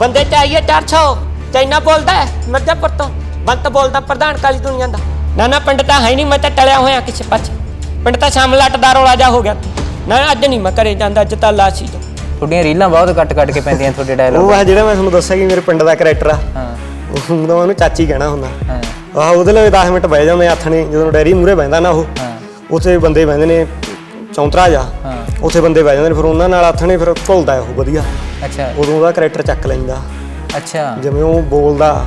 ਬੰਦੇ ਚਾਹੀਏ 400 ਚਾਈਨਾ ਬੋਲਦਾ ਮਿਰਜ਼ਾਪੁਰ ਤੋਂ ਬੰਤ ਬੋਲਦਾ ਪ੍ਰਧਾਨ ਕਾਲੀ ਦੁਨੀਆ ਦਾ। ਨਾ ਨਾ ਪਿੰਡ ਤਾਂ ਹੈ ਨਹੀਂ ਮੈਂ ਤਾਂ ਟਲਿਆ ਹੋਇਆ ਕਿਸੇ ਪਾਸੇ। ਪਿੰਡ ਤਾਂ ਸ਼ਾਮ ਲੱਟ ਦਾ ਰੌਲਾ ਜਾ ਹੋ ਗਿਆ। ਨਾ ਅੱਜ ਨਹੀਂ ਮੈਂ ਘਰੇ ਜਾਂਦਾ ਅੱਜ ਤਾਂ ਲਾਸੀ ਤੋਂ ਤੁਹਾਡੀਆਂ ਰੀਲਾਂ ਬਹੁਤ ਕੱਟ ਕੱਟ ਕੇ ਪੈਂਦੀਆਂ ਤੁਹਾਡੇ ਉਹ ਡਾਇਲੋਗ ਆ ਜਿਹੜਾ ਮੈਂ ਤੁਹਾਨੂੰ ਦੱਸਿਆ ਕਿ ਮੇਰੇ ਪਿੰਡ ਦਾ ਕਰੈਕਟਰ ਆ। ਹਾਂ। ਉਹ ਤਾਂ ਉਹਨੂੰ ਚਾਚੀ ਕਹਿਣਾ ਹੁੰਦਾ। ਹਾਂ। ਆਹ ਉਹਦੇ ਲਈ 10 ਮਿੰਟ ਬਹਿ ਜਾਂਦੇ ਆਥਣੇ ਜਦੋਂ ਡੈਰੀ ਮੂਰੇ ਬਹਿੰਦਾ ਨਾ ਉਹ ਹਾਂ। ਉੱਥੇ ਬੰਦੇ ਬਹਿੰਦੇ ਨੇ। ਚੌਂਤਰਾ ਜਾ ਹਾਂ। ਉੱਥੇ ਬੰਦੇ ਬਹਿ ਜਾਂਦੇ ਨੇ ਫਿਰ ਉਹਨਾਂ ਨਾਲ ਆਥਣੇ ਫਿਰ ਘੁਲਦਾ ਉਹ ਵਧੀਆ। ਅੱਛਾ। ਉਦੋਂ ਉਹਦਾ ਕਰੈਕਟਰ ਚੱਕ ਲੈਂਦਾ। ਅੱਛਾ। ਜਿਵੇਂ ਉਹ ਬੋਲਦਾ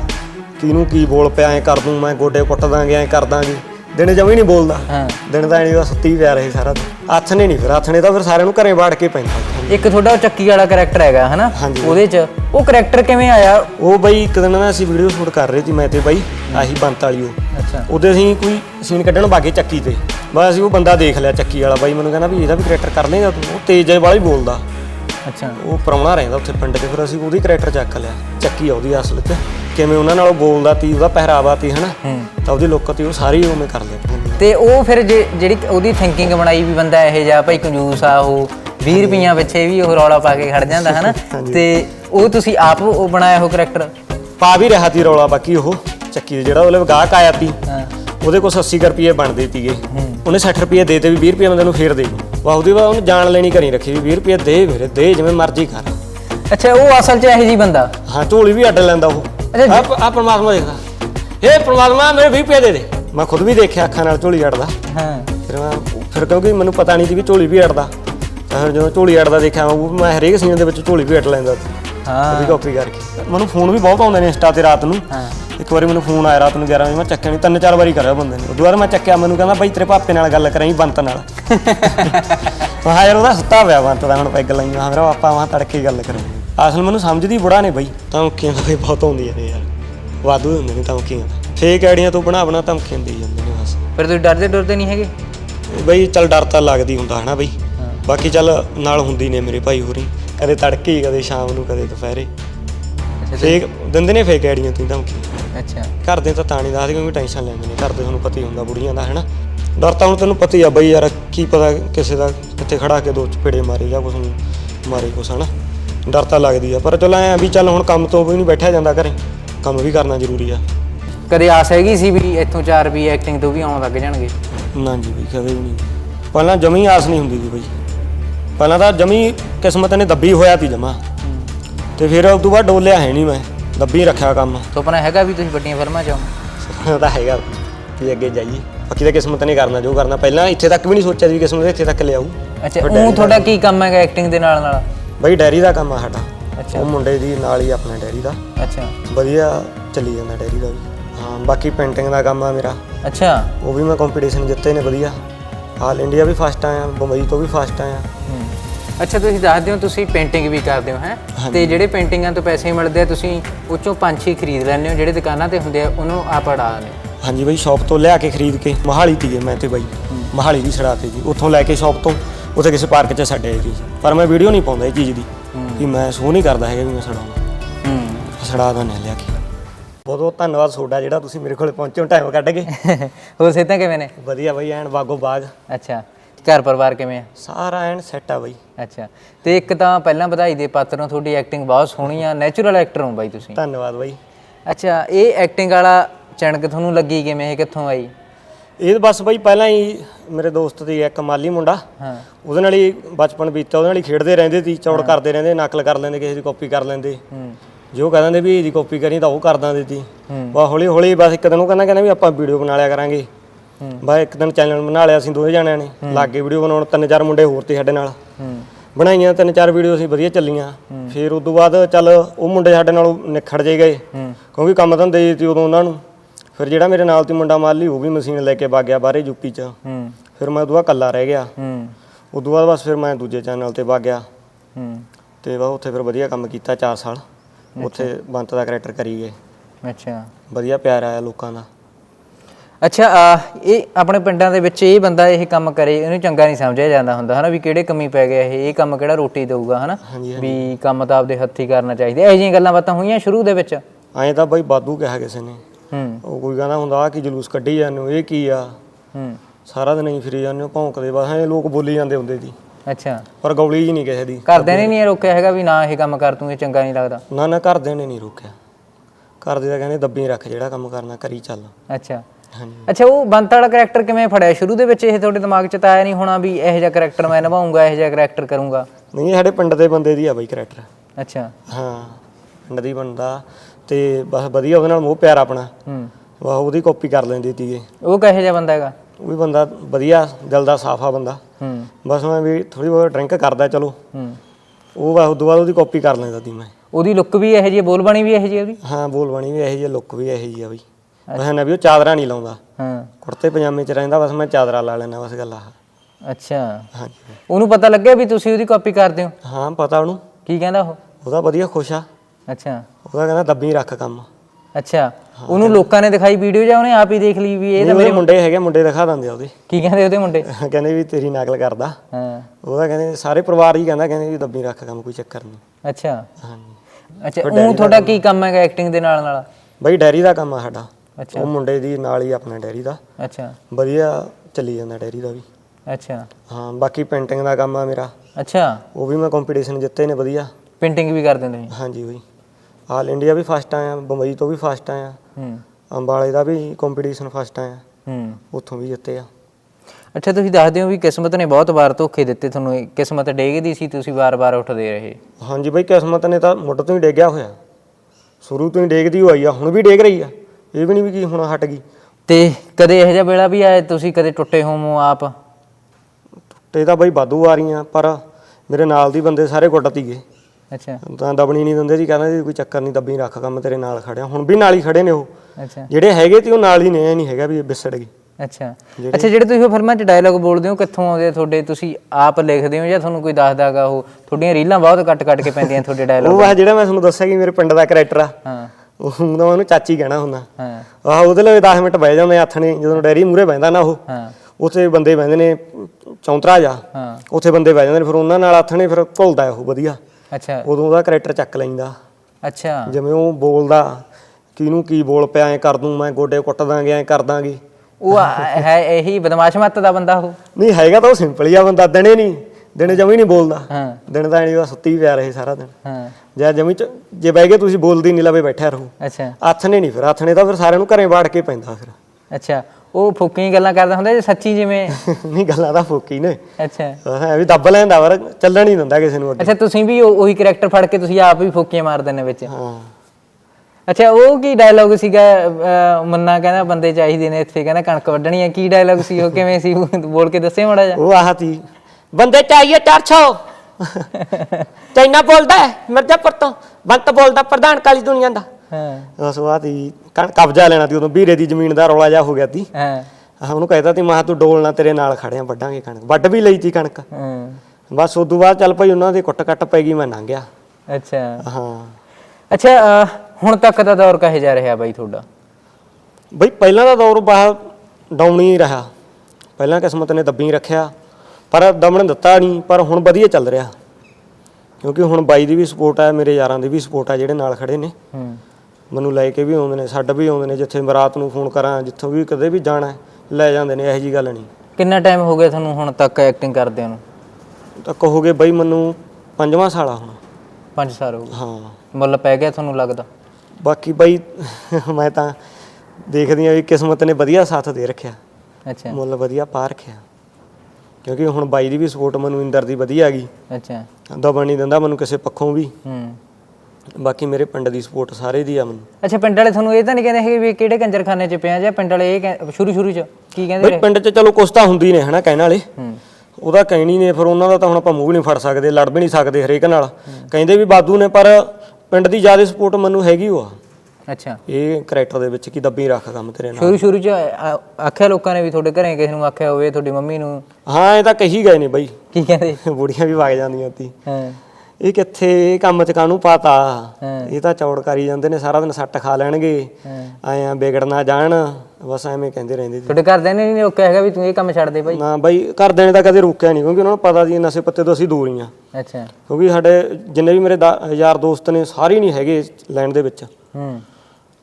ਕਿਹਨੂੰ ਕੀ ਬੋਲ ਪਿਆ ਐ ਕਰ ਦੂੰ ਮੈਂ ਗੋਡੇ ਕੁੱਟ ਦਾਂਗੇ ਐ ਕਰ ਦਾਂਗੇ। ਦਿਨ ਜਮੀ ਨਹੀਂ ਬੋਲਦਾ। ਹਾਂ। ਦਿਨ ਤਾਂ ਨਹੀਂ ਸੁੱਤੀ ਪਿਆ ਰਹੇ ਸਾਰਾ ਦਿਨ। ਆਥਣੇ ਨਹੀਂ ਫਿਰ ਆਥਣੇ ਤਾਂ ਫਿਰ ਸਾਰਿਆਂ ਨੂੰ ਘਰੇ ਬਾੜ ਕੇ ਪੈਂਦਾ। ਇੱਕ ਤੁਹਾਡਾ ਚੱਕੀ ਵਾਲਾ ਕੈਰੈਕਟਰ ਹੈਗਾ ਹਨਾ। ਉਹਦੇ ਚ। ਉਹ ਕੈਰੈਕਟਰ ਕਿਵੇਂ ਆਇਆ? ਉਹ ਬਈ ਇੱਕ ਦਿਨ ਨਾ ਅਸੀਂ ਵੀਡੀਓ ਸ਼ੂਟ ਕਰ ਰਹੇ ਸੀ ਮੈਂ ਤੇ ਬਾਈ ਆਹੀ ਬੰਤ ਵਾਲੀ ਉਹ। ਅੱਛਾ। ਉਹਦੇ ਅਸੀਂ ਕੋਈ ਸੀਨ ਕੱਢਣ ਬਾਗੇ ਚੱਕੀ ਤੇ। ਬਸ ਉਹ ਬੰਦਾ ਦੇਖ ਲਿਆ ਚੱਕੀ ਵਾਲਾ ਬਾਈ ਮੈਨੂੰ ਕਹਿੰਦਾ ਵੀ ਇਹਦਾ ਵੀ ਕਰੈਕਟਰ ਕਰ ਲੇਗਾ ਤੂੰ। ਉਹ ਤੇਜ਼ ਵਾਲਾ ਹੀ ਬੋਲਦਾ। ਅੱਛਾ। ਉਹ ਪ੍ਰਾਹੁਣਾ ਰਹਿੰਦਾ ਉੱਥੇ ਪਿੰਡ 'ਚ ਫਿਰ ਅਸੀਂ ਉਹਦੀ ਕਰੈਕਟਰ ਚੱਕ ਲਿਆ। ਚੱਕੀ ਆ ਉਹਦੀ ਅਸਲ 'ਚ। ਕਿਵੇਂ ਉਹਨਾਂ ਨਾਲ ਉਹ ਬੋਲਦਾ ਤੀ ਉਹਦਾ ਪਹਿਰਾਵਾ ਤੀ ਹਨਾ? ਤਾਂ ਉਹਦੀ ਲੁੱਕ ਤੀ ਉਹ ਸਾਰੀ ਉਵੇਂ ਕਰ ਲਿਆ। ਤੇ ਉਹ ਫਿਰ ਜੇ- ਜਿਹੜੀ ਉਹਦੀ ਥਿੰਕਿੰਗ ਬਣਾਈ ਵੀ ਬੰਦਾ ਇਹੋ ਜਿਹਾ ਭਾਈ ਕੰਜੂਸ ਆ ਉਹ 20 ਰੁਪਈਆਂ ਪਿੱਛੇ ਵੀ ਉਹ ਰੌਲਾ ਪਾ ਕੇ ਖੜ ਜਾਂਦਾ ਹਨਾ? ਤੇ ਉਹ ਤੁਸੀਂ ਆਪ ਉਹ ਬਣਾਇਆ ਉਹ ਕੈਰੈਕਟਰ ਪਾ ਵੀ ਰਿਹਾ ਤੀ ਰੌਲਾ ਬਾਕੀ ਉਹ ਚੱਕੀ ਜਿਹੜਾ ਉਹਲੇ ਗਾਹਕ ਆਇਆ ਤੀ। ਹਾਂ। ਉਹਦੇ ਕੋਲ 80 ਕੁ ਰੁਪਏ ਬਣਦੇ ਤੀਗੇ। ਉਹਨੇ 60 ਰੁਪਏ ਦੇ ਤੇ ਵੀ 20 ਰੁਪਏ ਬੰਦੇ ਨੂੰ ਫੇਰ ਦੇ ਵਾਹ ਉਹਦੀ ਬਾਅਦ ਉਹਨੇ ਜਾਣ ਲੈਣੀ ਕਰੀ ਰੱਖੀ ਵੀ 20 ਰੁਪਏ ਦੇ ਮੇਰੇ ਦੇ ਜਿਵੇਂ ਮਰਜ਼ੀ ਕਰ। ਅੱਛਾ ਉਹ ਅਸਲ 'ਚ ਇਹੋ ਜਿਹੀ ਬੰਦਾ? ਹਾਂ ਝੋਲੀ ਵੀ ਅੱਡ ਲੈਂਦਾ ਉਹ। ਅੱਛਾ, ਆ ਆ ਪਰਮਾਤਮਾ ਦੇਖਦਾ ਇਹ ਪਰਮਾਤਮਾ ਮੇਰੇ 20 ਰੁਪਏ ਦੇ ਦੇ। ਮੈਂ ਖੁਦ ਵੀ ਦੇਖਿਆ ਅੱਖਾਂ ਨਾਲ ਝੋਲੀ ਅੱਡਦਾ। ਹਾਂ। ਫਿਰ ਮੈਂ ਫਿਰ ਕਿਉਂਕਿ ਮੈਨੂੰ ਪਤਾ ਨਹੀਂ ਸੀ ਵੀ ਝੋਲੀ ਵੀ ਅੱਡਦਾ। ਤਾਂ ਫਿਰ ਜਦੋਂ ਝੋਲੀ ਅੱਡਦਾ ਦੇਖਿਆ ਉਹ ਮੈਂ ਹਰੇਕ ਸੀਨ ਦੇ ਵਿੱਚ ਝੋਲੀ ਵੀ ਅੱਡ ਲੈਂਦਾ ਸੀ। ਹਾਂ। ਉਹਦੀ ਕਾਪੀ ਕਰਕੇ। ਮੈਨੂੰ ਫੋਨ ਵੀ ਬਹੁਤ ਆਉਂਦੇ ਨੇ ਇੰਸਟਾ ਤੇ ਰਾਤ ਨੂੰ। ਹਾਂ। ਇੱਕ ਵਾਰੀ ਮੈਨੂੰ ਫੋਨ ਆਇਆ ਰਾਤ ਨੂੰ 11 ਵਜੇ ਮੈਂ ਚੱਕਿਆ ਨਹੀਂ ਤਿੰਨ ਚਾਰ ਵਾਰੀ ਕਰਿਆ ਬੰਦੇ ਨੇ। ਉਦੋਂ ਬਾਅਦ ਮੈਂ ਚੱਕਿਆ ਮੈਨੂੰ ਕਹਿੰਦਾ ਬਾਈ ਤੇਰੇ ਪਾਪੇ ਨਾਲ ਗੱਲ ਕਰਾਈ ਬੰਤ ਨਾਲ। ਕਿਹਾ ਯਾਰ ਉਹਦਾ ਸੁੱਤਾ ਪਿਆ ਬੰਤ ਦਾ ਹੁਣ ਪੈਗ ਲਾਈ ਕਿਹਾ ਮੇਰਾ ਪਾਪਾ ਵਾਂ ਤੜਕੇ ਗੱਲ ਕਰਾਂ ਅਸਲ ਮੈਨੂੰ ਸਮਝਦੀ ਬੁੜਾ ਨੇ ਬਾਈ। ਧਮਕੀਆਂ ਤਾਂ ਬਈ ਬਹੁਤ ਆਉਂਦੀਆਂ ਨੇ ਯਾਰ ਵਾਧੂ ਹੁੰਦੇ ਨੇ ਧਮਕੀਆਂ। ਫੇਕ ਆਈਡੀਆਂ ਤੋਂ ਬਣਾ ਬਣਾ ਧਮਕੀਆਂ ਦੇਈ ਜਾਂਦੇ ਨੇ ਬਸ। ਫਿਰ ਤੁਸੀਂ ਡਰਦੇ ਡਰਦੇ ਨਹੀਂ ਹੈਗੇ? ਬਈ ਚੱਲ ਡਰ ਤਾਂ ਲੱਗਦੀ ਹੁੰਦਾ ਹਨਾ ਬਈ? ਹਾਂ। ਬਾਕੀ ਚੱਲ ਨਾਲ ਹੁੰਦੀ ਨੇ ਮੇਰੇ ਭਾਈ ਹੋਰੀ ਕਦੇ ਤੜਕੇ ਕਦੇ ਸ਼ਾਮ ਨੂੰ ਕਦੇ ਦੁਪਹਿਰੇ। ਅੱਛਾ। ਫੇਕ ਦਿੰਦੇ ਨੇ ਫੇਕ ਆਈਡੀਆਂ ਤੋਂ ਹੀ ਧਮਕੀਆਂ ਅੱਛਾ। ਘਰ ਦੇ ਤਾਂ ਤਾਂ ਨਹੀਂ ਦੱਸਦੇ ਕਿਉਂਕਿ ਟੈਨਸ਼ਨ ਲੈਂਦੇ ਨੇ। ਘਰ ਦੇ ਤੁਹਾਨੂੰ ਪਤਾ ਹੀ ਹੁੰਦਾ ਬੁੜੀਆਂ ਦਾ ਹੈਨਾ? ਡਰ ਤਾਂ ਹੁਣ ਤੈਨੂੰ ਪਤਾ ਹੀ ਆ ਬਈ ਯਾਰ ਕੀ ਪਤਾ ਕਿਸੇ ਦਾ ਕਿੱਥੇ ਖੜਾ ਕੇ ਦੋ ਚਪੇੜੇ ਮਾਰੇ ਜਾਂ ਕੁਛ ਨੂੰ ਮਾਰੇ ਕੁਛ ਹਨਾ? ਡਰ ਤਾਂ ਲੱਗਦੀ ਆ। ਪਰ ਚਲ ਐ ਵੀ ਚੱਲ ਹੁਣ ਕੰਮ ਤੋਂ ਵੀ ਨਹੀਂ ਬੈਠਿਆ ਜਾਂਦਾ ਘਰੇ। ਕੰਮ ਵੀ ਕਰਨਾ ਜ਼ਰੂਰੀ ਆ। ਕਦੇ ਆਸ ਹੈਗੀ ਸੀ ਵੀ ਇੱਥੋਂ 4 ਰੁਪਏ ਐਕਟਿੰਗ ਤੋਂ ਵੀ ਆਉਣ ਲੱਗ ਜਾਣਗੇ? ਨਾ ਜੀ ਬਈ ਕਦੇ ਵੀ ਨਹੀਂ। ਪਹਿਲਾਂ ਜਮੀ ਆਸ ਨਹੀਂ ਹੁੰਦੀ ਸੀ ਬਈ। ਪਹਿਲਾਂ ਤਾਂ ਜਮੀ ਕਿਸਮਤ ਨੇ ਦੱਬੀ ਹੋਇਆ ਤੀ ਜਮਾ। ਤੇ ਫਿਰ ਉਸ ਤੋਂ ਬਾਅਦ ਡੋਲਿਆ ਹੈ ਨਹੀਂ ਮੈਂ ਦੱਬੀ ਰੱਖਿਆ ਕੰਮ। ਸੁਪਨਾ ਹੈਗਾ ਵੀ ਤੁਸੀਂ ਵੱਡੀਆਂ ਫਿਲਮਾਂ 'ਚ? ਆਓ ਸੁਪਨਾ ਤਾਂ ਹੈਗਾ ਵੀ ਅੱਗੇ ਜਾਈਏ। ਬਾਕੀ ਤਾਂ ਕਿਸਮਤ ਨੇ ਕਰਨਾ ਜੋ ਕਰਨਾ। ਪਹਿਲਾਂ ਇੱਥੇ ਤੱਕ ਵੀ ਨਹੀਂ ਸੋਚਿਆ ਸੀ ਕਿਸਮਤ ਇੱਥੇ ਤੱਕ ਲਿਆਊ। ਅੱਛਾ ਉਹ ਤੁਹਾਡਾ ਕੀ ਕੰਮ ਹੈਗਾ ਐਕਟਿੰਗ ਦੇ ਨਾਲ ਨਾਲ? ਬਈ ਡੈਰੀ ਦਾ ਕੰਮ ਆ ਸਾਡਾ। ਅੱਛਾ। ਉਹ ਮੁੰਡੇ ਦੀ ਨਾਲ ਹੀ ਆਪਣਾ ਡੈਰੀ ਦਾ। ਅੱਛਾ। ਵਧੀਆ ਚੱਲੀ ਜਾਂਦਾ ਡੈਰੀ ਦਾ ਵੀ। ਹਾਂ ਬਾਕੀ ਪੇਂਟਿੰਗ ਦਾ ਕੰਮ ਆ ਮੇਰਾ। ਅੱਛਾ। ਉਹ ਵੀ ਮੈਂ ਕੰਪੀਟੀਸ਼ਨ ਜਿੱਤੇ ਨੇ ਵਧੀਆ। ਆਲ ਇੰਡੀਆ ਵੀ ਫਸਟ ਆਇਆ ਬੰਬਈ ਤੋਂ ਵੀ ਫਸਟ ਆਇਆ। ਅੱਛਾ ਤੁਸੀਂ ਦੱਸਦੇ ਹੋ ਤੁਸੀਂ ਪੇਂਟਿੰਗ ਵੀ ਕਰਦੇ ਹੋ ਹੈ? ਤੇ ਜਿਹੜੇ ਪੇਂਟਿੰਗਾਂ ਤੋਂ ਪੈਸੇ ਮਿਲਦੇ ਆ ਤੁਸੀਂ ਉਹ ਚੋਂ ਪੰਛੀ ਖਰੀਦ ਲੈਂਦੇ ਹੋ ਜਿਹੜੇ ਦੁਕਾਨਾਂ ਤੇ ਹੁੰਦੇ ਆ ਉਹਨਾਂ ਨੂੰ ਆਪ ਅੜਾ ਦਿੰਦੇ ਹੋ? ਹਾਂਜੀ ਬਈ ਸ਼ਾਪ ਤੋਂ ਲਿਆ ਕੇ ਖਰੀਦ ਕੇ ਮਹਾਲੀ ਤੀਏ ਮੈਂ ਤੇ ਬਾਈ ਮਹਾਲੀ ਦੀ ਛੜਾ ਤੇ ਜੀ। ਉੱਥੋਂ ਲੈ ਕੇ ਸ਼ਾਪ ਤੋਂ ਉੱਥੇ ਕਿਸੇ ਪਾਰਕ 'ਚ ਛੱਡਿਆ ਚੀਜ਼ ਪਰ ਮੈਂ ਵੀਡੀਓ ਨਹੀਂ ਪਾਉਂਦਾ ਇਹ ਚੀਜ਼ ਦੀ ਕਿ ਮੈਂ ਸੋ ਨਹੀਂ ਕਰਦਾ ਹੈਗਾ ਵੀ ਮੈਂ ਛਡਾਉਣਾ ਹੂੰ। ਛੜਾ ਦੋ ਲਿਆ ਕੇ। ਬਹੁਤ ਬਹੁਤ ਧੰਨਵਾਦ ਤੁਹਾਡਾ ਜਿਹੜਾ ਤੁਸੀਂ ਮੇਰੇ ਕੋਲੇ ਪਹੁੰਚੇ ਹੋ ਟਾਈਮ ਕੱਢ ਕੇ ਹੋਰ ਸਿਹਤਾਂ ਕਿਵੇਂ ਨੇ? ਵਧੀਆ ਬਈ ਐਨ ਬਾਗੋ ਬਾਗ ਅੱਛਾ। ਘਰ ਪਰਿਵਾਰ ਕਿਵੇਂ ਆ? ਸਾਰਾ ਐਨ ਸੈੱਟ ਆ ਬਈ। ਅੱਛਾ। ਤੇ ਇੱਕ ਤਾਂ ਪਹਿਲਾਂ ਵਧਾਈ ਦੇ ਪਾਤਰ ਤੁਹਾਡੀ ਐਕਟਿੰਗ ਬਹੁਤ ਸੋਹਣੀ ਆ ਨੈਚੁਰਲ ਐਕਟਰ ਹੋ ਬਾਈ ਤੁਸੀਂ। ਧੰਨਵਾਦ ਬਾਈ। ਅੱਛਾ ਇਹ ਐਕਟਿੰਗ ਵਾਲਾ ਚਣਕ ਤੁਹਾਨੂੰ ਲੱਗੀ ਕਿਵੇਂ? ਇਹ ਕਿੱਥੋਂ ਆਈ? ਇਹ ਬਸ ਬਈ ਪਹਿਲਾਂ ਹੀ ਮੇਰੇ ਦੋਸਤ ਦੀ ਇੱਕ ਮਾਲੀ ਮੁੰਡਾ ਹਾਂ। ਉਹਦੇ ਨਾਲ ਹੀ ਬਚਪਨ ਬੀਤਿਆ ਉਹਦੇ ਨਾਲ ਹੀ ਖੇਡਦੇ ਰਹਿੰਦੇ ਸੀ ਚੌੜ ਕਰਦੇ ਰਹਿੰਦੇ ਨਕਲ ਕਰ ਲੈਂਦੇ ਕਿਸੇ ਦੀ ਕਾਪੀ ਕਰ ਲੈਂਦੇ। ਹੂੰ। ਜੋ ਕਹਿ ਦਿੰਦੇ ਵੀ ਇਹਦੀ ਕਾਪੀ ਕਰੀ ਤਾਂ ਉਹ ਕਰ ਦਿੰਦੇ ਸੀ। ਹੂੰ। ਬਸ ਹੌਲੀ ਹੌਲੀ ਬਸ ਇੱਕ ਦਿਨ ਉਹ ਕਹਿੰਦਾ ਕਹਿੰਦਾ ਵੀ ਆਪਾਂ ਵੀਡੀਓ ਬਣਾ ਲਿਆ ਕਰਾਂਗੇ। ਬਸ ਇੱਕ ਦਿਨ ਚੈਨਲ ਬਣਾ ਲਿਆ ਅਸੀਂ ਦੋਵੇਂ ਜਾਣਿਆਂ ਨੇ। ਲੱਗੇ ਵੀਡੀਓ ਬਣਾਉਣ ਤਿੰਨ ਚਾਰ ਮੁੰਡੇ ਹੋਰ ਤੇ ਸਾਡੇ ਨਾਲ। ਬਣਾਈਆਂ ਤਿੰਨ ਚਾਰ ਵੀਡੀਓ ਅਸੀਂ ਵਧੀਆ ਚੱਲੀਆਂ। ਫਿਰ ਉਸ ਤੋਂ ਬਾਅਦ ਚੱਲ ਉਹ ਮੁੰਡੇ ਸਾਡੇ ਨਾਲ ਨਿਖੜ ਜੇ ਗਏ। ਕਿਉਂਕਿ ਕੰਮ ਧੰਦੇ ਸੀ ਉਦੋਂ ਉਹਨਾਂ ਨੂੰ। ਫਿਰ ਜਿਹੜਾ ਮੇਰੇ ਨਾਲ ਤੇ ਮੁੰਡਾ ਮਾਲੀ ਉਹ ਵੀ ਮਸ਼ੀਨ ਲੈ ਕੇ ਵਗ ਗਿਆ ਬਾਹਰੇ ਯੂਪੀ 'ਚ। ਫਿਰ ਮੈਂ ਉਦੋਂ ਬਾਅਦ ਇਕੱਲਾ ਰਹਿ ਗਿਆ। ਉਸ ਤੋਂ ਬਾਅਦ ਬਸ ਫਿਰ ਮੈਂ ਦੂਜੇ ਚੈਨਲ ਤੇ ਵਗ ਗਿਆ। ਹੂੰ। ਤੇ ਬਸ ਉੱਥੇ ਫਿਰ ਵਧੀਆ ਕੰਮ ਕੀਤਾ 4 ਸਾਲ। ਉੱਥੇ ਬੰਤ ਦਾ ਕਰੈਕਟਰ ਕਰੀ ਗਏ। ਅੱਛਾ। ਵਧੀਆ ਪਿਆਰ ਆਇਆ ਲੋਕਾਂ ਦਾ। ਅੱਛਾ ਇਹ ਆਪਣੇ ਪਿੰਡਾਂ ਦੇ ਵਿੱਚ ਇਹ ਬੰਦਾ ਇਹ ਕੰਮ ਕਰੇ ਇਹਨੂੰ ਚੰਗਾ ਨਹੀਂ ਸਮਝਿਆ ਜਾਂਦਾ ਹੁੰਦਾ ਹਨਾ ਵੀ ਕਿਹੜੇ ਕਮੀ ਪੈ ਗਿਆ ਇਹ ਇਹ ਕੰਮ ਕਿਹੜਾ ਰੋਟੀ ਦੇਊਗਾ ਹਨਾ? ਵੀ ਕੰਮ ਤਾਂ ਆਪਦੇ ਹੱਥੀ ਕਰਨਾ ਚਾਹੀਦਾ ਇਹੋ ਜਿਹੀਆਂ ਗੱਲਾਂ ਬਾਤਾਂ ਹੋਈਆਂ ਸ਼ੁਰੂ ਦੇ ਵਿੱਚ? ਐਂ ਤਾਂ ਬਾਈ ਬਾਦੂ ਕਿਹਾ ਕਿਸੇ ਨੇ। ਹੂੰ। ਉਹ ਕੋਈ ਕਹਿੰਦਾ ਹੁੰਦਾ ਆ ਕੀ ਜਲੂਸ ਕੱਢੀ ਜਾਂਦੇ ਹੋ ਇਹ ਕੀ ਆ? ਹੂੰ। ਸਾਰਾ ਦਿਨ ਹੀ ਫਿਰੀ ਜਾਂਦੇ ਹੋ ਭੌਂਕਦੇ ਬਸ ਐਂ ਲੋਕ ਬੋਲੀ ਜਾਂਦੇ ਹੁੰਦੇ ਸੀ। ਅੱਛਾ। ਪਰ ਗੌਲੀ ਜੀ ਨਹੀਂ ਕਿਸੇ ਦੀ। ਘਰਦਿਆਂ ਨੇ ਨਹੀਂ ਰੋਕਿਆ ਹੈਗਾ ਵੀ ਨਾ ਇਹ ਕੰਮ ਕਰ ਤੂੰ ਇਹ ਚੰਗਾ ਨਹੀਂ ਲੱਗਦਾ? ਨਾ ਨਾ ਘਰਦਿਆਂ ਨੇ ਨਹੀਂ ਰੋਕਿਆ। ਘਰਦੇ ਤਾਂ ਕਹਿੰਦੇ ਦੱਬੀ ਰੱਖ ਜਿਹੜਾ ਕੰਮ ਕਰਨਾ ਕਰੀ ਚੱਲ। ਅੱਛਾ। ਅੱਛਾ ਉਹ ਬੰਤ ਵਾਲਾ ਕੈਰੈਕਟਰ ਕਿਵੇਂ ਫੜਿਆ? ਸ਼ੁਰੂ ਦੇ ਵਿੱਚ ਇਹ ਤੁਹਾਡੇ ਦਿਮਾਗ 'ਚ ਤਾਂ ਆਇਆ ਨਹੀਂ ਹੋਣਾ ਵੀ ਇਹੋ ਜਿਹਾ ਕੈਰੈਕਟਰ ਮੈਂ ਨਿਭਾਉਂਗਾ ਇਹੋ ਜਿਹਾ ਕੈਰੈਕਟਰ ਕਰੂੰਗਾ। ਨਹੀਂ ਸਾਡੇ ਪਿੰਡ ਦੇ ਬੰਦੇ ਦੀ ਆ ਬਾਈ ਕਰੈਕਟਰ ਅੱਛਾ। ਹਾਂ ਪਿੰਡ ਦੀ ਬੰਦਾ ਤੇ ਬਸ ਵਧੀਆ ਉਹਦੇ ਨਾਲ ਮੋਹ ਪਿਆਰ ਆਪਣਾ। ਹੂੰ। ਵਾਹ ਉਹਦੀ ਕਾਪੀ ਕਰ ਲੈਂਦੀ ਤੀਗੇ ਉਹ ਕਿਹੋ ਜਿਹਾ ਬੰਦਾ ਹੈਗਾ? ਉਹ ਵੀ ਬੰਦਾ ਵਧੀਆ ਦਿਲ ਦਾ ਸਾਫਾ ਬੰਦਾ। ਹੂੰ। ਬਸ ਮੈਂ ਵੀ ਥੋੜੀ ਬਹੁਤ ਡਰਿੰਕ ਕਰਦਾ ਚਲੋ। ਹੂੰ। ਉਹ ਵਾ ਉਦੋਂ ਬਾਅਦ ਉਹਦੀ ਕਾਪੀ ਕਰ ਲੈਂਦਾ ਸੀ ਮੈਂ। ਉਹਦੀ ਲੁੱਕ ਵੀ ਇਹੋ ਜਿਹੀ ਬੋਲ ਬਾਣੀ ਵੀ ਇਹੋ ਜਿਹੀ ਉਹਦੀ? ਹਾਂ ਬੋਲ ਬਣੀ ਵੀ ਇਹੋ ਜਿਹੀ ਲੁੱਕ ਵੀ ਇਹੋ ਜਿਹੀ ਆ ਬਈ। ਮੈਂ ਨਾ ਵੀ ਉਹ ਚਾਦਰਾ ਨਹੀਂ ਲਾਉਂਦਾ। ਹਾਂ। ਕੁੜਤੇ ਪਜਾਮੇ ਚ ਰਹਿੰਦਾ ਬਸ ਮੈਂ ਚਾਦਰਾ ਲਾ ਲੈਣਾ ਬਸ ਗੱਲ। ਆ ਅੱਛਾ। ਹਾਂਜੀ। ਉਹਨੂੰ ਪਤਾ ਲੱਗਿਆ ਵੀ ਤੁਸੀਂ ਉਹਦੀ ਕਾਪੀ ਕਰਦੇ ਹੋ? ਹਾਂ ਪਤਾ ਉਹਨੂੰ। ਕੀ ਕਹਿੰਦਾ ਉਹ? ਉਹਦਾ ਵਧੀਆ ਖੁਸ਼ ਆ। ਅੱਛਾ। ਉਹਦਾ ਕਹਿੰਦਾ ਦੱਬੀ ਰੱਖ ਕੰਮ। ਅੱਛਾ। ਉਹਨੂੰ ਲੋਕਾਂ ਨੇ ਦਿਖਾਈ ਵੀਡੀਓ ਜਾਂ ਉਹਨੇ ਆਪ ਹੀ ਦੇਖ ਲਈ ਵੀ ਇਹ ਇਹ ਮੇਰੇ ਮੁੰਡੇ ਹੈਗੇ ਮੁੰਡੇ ਦਿਖਾ ਦਿੰਦੇ ਆ ਉਹਦੇ। ਕੀ ਕਹਿੰਦੇ ਉਹਦੇ ਮੁੰਡੇ? ਕਹਿੰਦੇ ਵੀ ਤੇਰੀ ਨਕਲ ਕਰਦਾ। ਹਾਂ। ਉਹਦਾ ਕਹਿੰਦੇ ਸਾਰੇ ਪਰਿਵਾਰ ਹੀ ਕਹਿੰਦਾ ਕਹਿੰਦੇ ਵੀ ਦੱਬੀ ਰੱਖ ਕੰਮ ਕੋਈ ਚੱਕਰ ਨਹੀਂ। ਅੱਛਾ। ਹਾਂਜੀ। ਅੱਛਾ ਉਹ ਤੁਹਾਡਾ ਕੀ ਕੰਮ ਹੈਗਾ ਐਕਟਿੰਗ ਦੇ ਨਾਲ ਨਾਲ ਬਈ ਡੈਰੀ ਦਾ ਕੰਮ ਆ ਸਾਡਾ। ਅੱਛਾ। ਉਹ ਮੁੰਡੇ ਦੀ ਨਾਲ ਹੀ ਆਪਣਾ ਡੈਰੀ ਦਾ। ਅੱਛਾ। ਵਧੀਆ ਚੱਲੀ ਜਾਂਦਾ ਡੈਰੀ ਦਾ ਵੀ। ਅੱਛਾ। ਹਾਂ ਬਾਕੀ ਪੇਂਟਿੰਗ ਦਾ ਕੰਮ ਆ ਮੇਰਾ। ਅੱਛਾ। ਉਹ ਵੀ ਮੈਂ ਕੰਪੀਟੀਸ਼ਨ ਜਿੱਤੇ ਨੇ ਵਧੀਆ। ਪੇਂਟਿੰਗ ਵੀ ਕਰਦੇ ਤੁਸੀਂ ਹਾਂਜੀ ਬਈ ਆਲ ਇੰਡੀਆ ਵੀ ਫਸਟ ਆਇਆ ਬੰਬਈ ਤੋਂ ਵੀ ਫਸਟ ਆਇਆ। ਹੂੰ। ਅੰਬਾਲੇ ਦਾ ਵੀ ਕੰਪੀਟੀਸ਼ਨ ਫਸਟ ਆਇਆ। ਹੂੰ। ਉੱਥੋਂ ਵੀ ਜਿੱਤੇ ਆ। ਅੱਛਾ ਤੁਸੀਂ ਦੱਸਦੇ ਹੋ ਵੀ ਕਿਸਮਤ ਨੇ ਬਹੁਤ ਵਾਰ ਧੋਖੇ ਦਿੱਤੇ ਤੁਹਾਨੂੰ। ਇਹ ਕਿਸਮਤ ਡੇਗਦੀ ਸੀ ਤੁਸੀਂ ਵਾਰ-ਵਾਰ ਉੱਠਦੇ ਰਹੇ। ਹਾਂਜੀ ਬਈ ਕਿਸਮਤ ਨੇ ਤਾਂ ਮੁੱਢ ਤੋਂ ਹੀ ਡੇਗਿਆ ਹੋਇਆ। ਸ਼ੁਰੂ ਤੋਂ ਹੀ ਡੇਗਦੀ ਹੋਈ ਆ ਹੁਣ ਵੀ ਡੇਗ ਰਹੀ ਆ। ਇਹ ਵੀ ਨਹੀਂ ਵੀ ਕੀ ਹੁਣ ਹਟ ਗਈ। ਤੇ ਕਦੇ ਇਹੋ ਜਿਹਾ ਵੇਲਾ ਵੀ ਆਇਆ ਤੁਸੀਂ ਕਦੇ ਟੁੱਟੇ ਹੋਵੋ ਆਪ? ਤੇ ਤਾਂ ਬਈ ਵਾਧੂ ਆ ਰਹੀਆਂ ਪਰ ਮੇਰੇ ਨਾਲ ਦੀ ਬੰਦੇ ਸਾਰੇ ਗੁੱਡ ਤੀਗੇ ਅੱਛਾ। ਤਾਂ ਦਬਣੀ ਨਹੀਂ ਦਿੰਦੇ ਜੀ ਕਹਿੰਦੇ ਜੀ ਕੋਈ ਚੱਕਰ ਨਹੀਂ ਦੱਬੀ ਰੱਖ ਕੰਮ ਤੇਰੇ ਨਾਲ ਖੜਿਆ। ਹੁਣ ਵੀ ਨਾਲ ਹੀ ਖੜੇ ਨੇ ਉਹ। ਅੱਛਾ। ਜਿਹੜੇ ਹੈਗੇ ਤੇ ਉਹ ਨਾਲ ਹੀ ਨੇ ਇਹ ਨਹੀਂ ਹੈਗਾ ਵੀ ਇਹ ਵਿਸੜ ਗਏ। ਅੱਛਾ। ਅੱਛਾ ਜਿਹੜੇ ਤੁਸੀਂ ਉਹ ਫਿਲਮਾਂ 'ਚ ਡਾਇਲੌਗ ਬੋਲਦੇ ਹੋ ਕਿੱਥੋਂ ਆਉਂਦੇ ਆ ਤੁਹਾਡੇ? ਤੁਸੀਂ ਆਪ ਲਿਖਦੇ ਹੋ ਜਾਂ ਤੁਹਾਨੂੰ ਕੋਈ ਦੱਸਦਾਗਾ ਉਹ? ਤੁਹਾਡੀਆਂ ਰੀਲਾਂ ਬਹੁਤ ਕੱਟ-ਕੱਟ ਕੇ ਪੈਂਦੀਆਂ ਤੁਹਾਡੇ ਡਾਇਲੌਗ ਉਹ ਆ ਜਿਹੜਾ ਮੈਂ ਤੁਹਾਨੂੰ ਦੱਸਿਆ ਕਿ ਮੇਰੇ ਪਿੰਡ ਦਾ ਕਰੈਕਟਰ ਆ। ਹਾਂ। ਉਹ ਹੁੰਦਾ ਉਹਨੂੰ ਚਾਚੀ ਕਹਿਣਾ ਹੁੰਦਾ। ਹਾਂ। ਆਹ ਉਹਦੇ ਲਈ 10 ਮਿੰਟ ਬਹਿ ਜਾਂਦੇ ਨੇ ਜਦੋਂ ਡੈਰੀ ਮੂਰੇ ਬਹਿੰਦਾ ਨਾ ਉਹ ਹਾਂ। ਉੱਥੇ ਬੰਦੇ ਬਹਿੰਦੇ ਨੇ ਚੌਂਤਰਾ ਜਾ ਹਾਂ। ਉੱਥੇ ਬੰਦੇ ਬਹਿ ਜਾਂਦੇ ਨੇ ਫਿਰ ਉਹਨਾਂ ਨਾਲ ਨੇ ਫਿਰ ਘੁਲਦਾ ਉਹ ਵਧੀਆ। ਅੱਛਾ। ਉਦੋਂ ਉਹਦਾ ਕਰੈਕਟਰ ਚੱਕ ਲੈਂਦਾ। ਅੱਛਾ। ਜਿਵੇਂ ਉਹ ਬੋਲਦਾ ਕਿਹਨੂੰ ਕੀ ਬੋਲ ਪਿਆ ਐ ਕਰ ਦੂੰ ਮੈਂ ਗੋਡੇ ਕੁੱਟ ਦਾਂਗੇ ਐ ਕਰ ਦਾਂਗੇ। ਉਹ ਹੈ ਇਹੀ ਬਦਮਾਸ਼ ਮੱਤ ਦਾ ਬੰਦਾ ਉਹ। ਨਹੀਂ ਹੈਗਾ ਤਾਂ ਉਹ ਸਿੰਪਲ ਹੀ ਆ ਬੰਦਾ ਦਿਨੇ ਨਹੀਂ। ਦਿਨੇ ਜਮੀ ਨਹੀਂ ਬੋਲਦਾ। ਹਾਂ। ਦਿਨ ਤਾਂ ਨਹੀਂ ਸੁੱਤੀ ਪਿਆ ਰਹੇ ਸਾਰਾ ਦਿਨ। ਹਾਂ। ਜੇ ਜਮੀ ਚ ਜੇ ਬਹਿ ਗਏ ਤੁਸੀਂ ਬੋਲਦੀ ਨਹੀਂ ਲਵੇ ਬੈਠਿਆ ਰਹੋ। ਅੱਛਾ। ਹੱਥ ਨੇ ਨਹੀਂ ਫਿਰ ਹੱਥ ਨੇ ਤਾਂ ਫਿਰ ਸਾਰਿਆਂ ਨੂੰ ਘਰੇ ਬਾੜ ਕੇ ਪੈਂਦਾ ਫਿਰ। ਅੱਛਾ। ਉਹ ਫੁੱਕੀਆਂ ਗੱਲਾਂ ਕਰਦਾ ਹੁੰਦਾ ਜੇ ਸੱਚੀ ਜਿਵੇਂ? ਨਹੀਂ ਗੱਲਾਂ ਤਾਂ ਫੋਕੀ ਨੇ। ਅੱਛਾ। ਹੈ ਵੀ ਦੱਬ ਲੈਂਦਾ ਪਰ ਚੱਲਣ ਨਹੀਂ ਦਿੰਦਾ ਕਿਸੇ ਨੂੰ ਅੱਗੇ। ਅੱਛਾ ਤੁਸੀਂ ਵੀ ਉਹ- ਕੈਰੈਕਟਰ ਫੜ ਕੇ ਤੁਸੀਂ ਆਪ ਵੀ ਫੁੱਕੀਆਂ ਮਾਰ ਦਿੰਦੇ ਵਿੱਚ। ਹਾਂ। ਅੱਛਾ ਉਹ ਕੀ ਡਾਇਲੌਗ ਸੀਗਾ ਮੰਨਾ ਕਹਿੰਦਾ ਬੰਦੇ ਚਾਹੀਦੇ ਨੇ ਇੱਥੇ ਕਹਿੰਦਾ ਕਣਕ ਵੱਢਣੀ ਹੈ ਕੀ ਡਾਇਲੌਗ ਸੀ ਉਹ ਕਿਵੇਂ ਸੀ? ਬੋਲ ਕੇ ਦੱਸੇ ਮਾੜਾ ਜਿਹਾ। ਉਹ ਆਹ ਤੀ ਬੰਦੇ ਚਾਹੀਏ 400 ਚਾਈਨਾ ਬੋਲਦਾ ਹੈ ਮਿਰਜ਼ਾਪੁਰ ਤੋਂ। ਬੰਤ ਬੋਲਦਾ ਪ੍ਰਧਾਨ ਕਾਲੀ ਦੁਨੀਆ ਦਾ। ਹਾਂ। ਉਸ ਬਾਅਦ ਹੀ ਕਣ- ਕਬਜ਼ਾ ਲੈਣਾ ਤੀ ਉਦੋਂ ਵੀਰੇ ਦੀ ਜ਼ਮੀਨ ਦਾ ਰੌਲਾ ਜਾ ਹੋ ਗਿਆ ਤੀ ਹਾਂ। ਆਹ ਉਹਨੂੰ ਕਹਿਤਾ ਤੀ ਮਾਂ ਤੂੰ ਡੋਲ ਨਾ ਤੇਰੇ ਨਾਲ ਖੜਿਆ ਵੱਢਾਂਗੇ ਕਣਕ। ਵੱਢ ਵੀ ਲਈ ਤੀ ਕਣਕ। ਹਾਂ। ਬਸ ਉਦੋਂ ਬਾਅਦ ਚੱਲ ਭਾਈ ਉਹਨਾਂ ਦੀ ਕੁੱਟ ਕੱਟ ਪੈ ਗਈ ਮੈਂ ਲੰਘ ਗਿਆ ਅੱਛਾ। ਹਾਂ। ਅੱਛਾ ਅਹ, ਹੁਣ ਤੱਕ ਦਾ ਦੌਰ ਕਹੇ ਜਾ ਰਿਹਾ ਬਾਈ ਤੁਹਾਡਾ? ਬਈ ਪਹਿਲਾਂ ਦਾ ਦੌਰ ਬਾਹ ਡਾਊਨ ਹੀ ਰਿਹਾ। ਪਹਿਲਾਂ ਕਿਸਮਤ ਨੇ ਦੱਬੀ ਰੱਖਿਆ। ਪਰ ਦਮਣ ਦਿੱਤਾ ਨਹੀਂ ਪਰ ਹੁਣ ਵਧੀਆ ਚੱਲ ਰਿਹਾ। ਕਿਉਂਕਿ ਹੁਣ ਬਾਈ ਦੀ ਵੀ ਸਪੋਰਟ ਹੈ ਮੇਰੇ ਯਾਰਾਂ ਦੀ ਵੀ ਸਪੋਰਟ ਹੈ ਜਿਹੜੇ ਨਾਲ ਖੜੇ ਨੇ। ਹੂੰ। ਮੈਨੂੰ ਲੈ ਕੇ ਵੀ ਆਉਂਦੇ ਨੇ ਛੱਡ ਵੀ ਆਉਂਦੇ ਨੇ ਜਿੱਥੇ ਮੈਂ ਰਾਤ ਨੂੰ ਫੋਨ ਕਰਾਂ ਜਿੱਥੋਂ ਵੀ ਕਦੇ ਵੀ ਜਾਣਾ ਹੈ, ਲੈ ਜਾਂਦੇ ਨੇ ਇਹੋ ਜੀ ਗੱਲ ਨਹੀਂ। ਕਿੰਨਾ ਟਾਈਮ ਹੋ ਗਿਆ ਤੁਹਾਨੂੰ ਹੁਣ ਤੱਕ ਐਕਟਿੰਗ ਕਰਦਿਆਂ ਨੂੰ? ਤਾਂ ਕਹੋਗੇ ਬਈ ਮੈਨੂੰ ਪੰਜਵਾਂ ਸਾਲ ਆ ਹੁਣ। 5 ਸਾਲ ਹੋ ਗਏ। ਹਾਂ। ਮੁੱਲ ਪੈ ਗਿਆ ਤੁਹਾਨੂੰ ਲੱਗਦਾ? ਬਾਕੀ ਬਈ ਮੈਂ ਤਾਂ ਦੇਖਦੀ ਆ ਵੀ ਕਿਸਮਤ ਨੇ ਵਧੀਆ ਸਾਥ ਦੇ ਰੱਖਿਆ। ਅੱਛਾ। ਮੁੱਲ ਵਧੀਆ ਪਾ ਰੱਖਿਆ। ਕਿਉਂਕਿ ਹੁਣ ਬਾਈ ਦੀ ਵੀ ਸਪੋਰਟ ਮੈਨੂੰ ਇੰਦਰ ਦੀ ਵਧੀਆ ਹੈਗੀ ਅੱਛਾ। ਦਬਣ ਨਹੀਂ ਦਿੰਦਾ ਮੈਨੂੰ ਕਿਸੇ ਪੱਖੋਂ ਵੀ। ਹੂੰ। ਬਾਕੀ ਮੇਰੇ ਪਿੰਡ ਦੀ ਸਪੋਰਟ ਸਾਰੇ ਦੀ ਆ ਮੈਨੂੰ। ਅੱਛਾ ਪਿੰਡ ਵਾਲੇ ਤੁਹਾਨੂੰ ਇਹ ਤਾਂ ਨਹੀਂ ਕਹਿੰਦੇ ਹੈਗੇ ਵੀ ਕਿਹੜੇ ਕੰਜਰਖਾਨੇ 'ਚ ਪਿਆ ਜਾਂ ਪਿੰਡ ਵਾਲੇ ਇਹ ਕਹਿ- ਸ਼ੁਰੂ ਸ਼ੁਰੂ 'ਚ ਕੀ ਕਹਿੰਦੇ ਬਈ ਰਹੇ ਪਿੰਡ 'ਚ ਚਲੋ ਕੁਛ ਤਾਂ ਹੁੰਦੀ ਨੇ ਹਨਾ ਕਹਿਣ ਵਾਲੇ। ਹੂੰ। ਉਹਦਾ ਕਹਿਣੀ ਨੇ ਫਿਰ ਉਹਨਾਂ ਦਾ ਤਾਂ ਹੁਣ ਆਪਾਂ ਮੂੰਹ ਵੀ ਨਹੀਂ ਫੜ ਸਕਦੇ ਲੜ ਵੀ ਨਹੀਂ ਸਕਦੇ ਹਰੇਕ ਨਾਲ। ਕਹਿੰਦੇ ਵੀ ਬਾਦੂ ਨੇ ਪਰ ਪਿੰਡ ਦੀ ਜ਼ਿਆਦਾ ਸਪੋਰਟ ਮੈਨੂੰ ਹੈਗੀ ਉਹ ਆ। ਅੱਛਾ। ਇਹ ਕਰੈਕਟਰ ਦੇ ਵਿੱਚ ਕੀ ਦੱਬੀ ਰੱਖ ਕੰਮ ਤੇਰੇ ਨਾਲ? ਸ਼ੁਰੂ ਸ਼ੁਰੂ 'ਚ ਆ- ਆਖਿਆ ਲੋਕਾਂ ਨੇ ਵੀ ਤੁਹਾਡੇ ਘਰੇ ਕਿਸੇ ਨੂੰ ਆਖਿਆ ਹੋਵੇ ਤੁਹਾਡੀ ਮੰਮੀ ਨੂੰ। ਹਾਂ ਇਹ ਤਾਂ ਕਹੀ ਗਏ ਨੇ ਬਈ। ਕੀ ਕਹਿੰਦੇ? ਬੁੜੀਆਂ ਵੀ ਵਗ ਜਾਂਦੀਆਂ ਤੀ ਹਾਂ। ਇਹ ਕਿੱਥੇ ਇਹ ਕੰਮ ਚ ਕਾਹਨੂੰ ਪਾਤਾ? ਹਾਂ। ਇਹ ਤਾਂ ਚੌੜ ਕਰੀ ਜਾਂਦੇ ਨੇ ਸਾਰਾ ਦਿਨ ਸੱਟ ਖਾ ਲੈਣਗੇ। ਹਾਂ। ਆਏ ਆ ਵਿਗੜ ਨਾ ਜਾਣ ਬਸ ਐਵੇਂ ਕਹਿੰਦੇ ਰਹਿੰਦੇ ਸੀ। ਤੁਹਾਡੇ ਘਰਦਿਆਂ ਨੇ ਨਹੀਂ ਰੋਕਿਆ ਹੈਗਾ ਵੀ ਤੂੰ ਇਹ ਕੰਮ ਛੱਡ ਦੇ ਭਾਈ ਨਾ ਬਈ ਘਰਦਿਆਂ ਨੇ ਤਾਂ ਕਦੇ ਰੋਕਿਆ ਨਹੀਂ ਕਿਉਂਕਿ ਉਹਨਾਂ ਨੂੰ ਪਤਾ ਸੀ ਨਸ਼ੇ ਪੱਤੇ ਤੋਂ ਅਸੀਂ ਦੂਰ ਹੀ ਆ। ਅੱਛਾ। ਕਿਉਂਕਿ ਸਾਡੇ ਜਿੰਨੇ ਵੀ ਮੇਰੇ ਦਾ- ਯਾਰ ਦੋਸਤ ਨੇ ਸਾਰੇ ਨਹੀਂ ਹੈਗੇ ਲੈਣ ਦੇ ਵਿੱਚ। ਹੂੰ।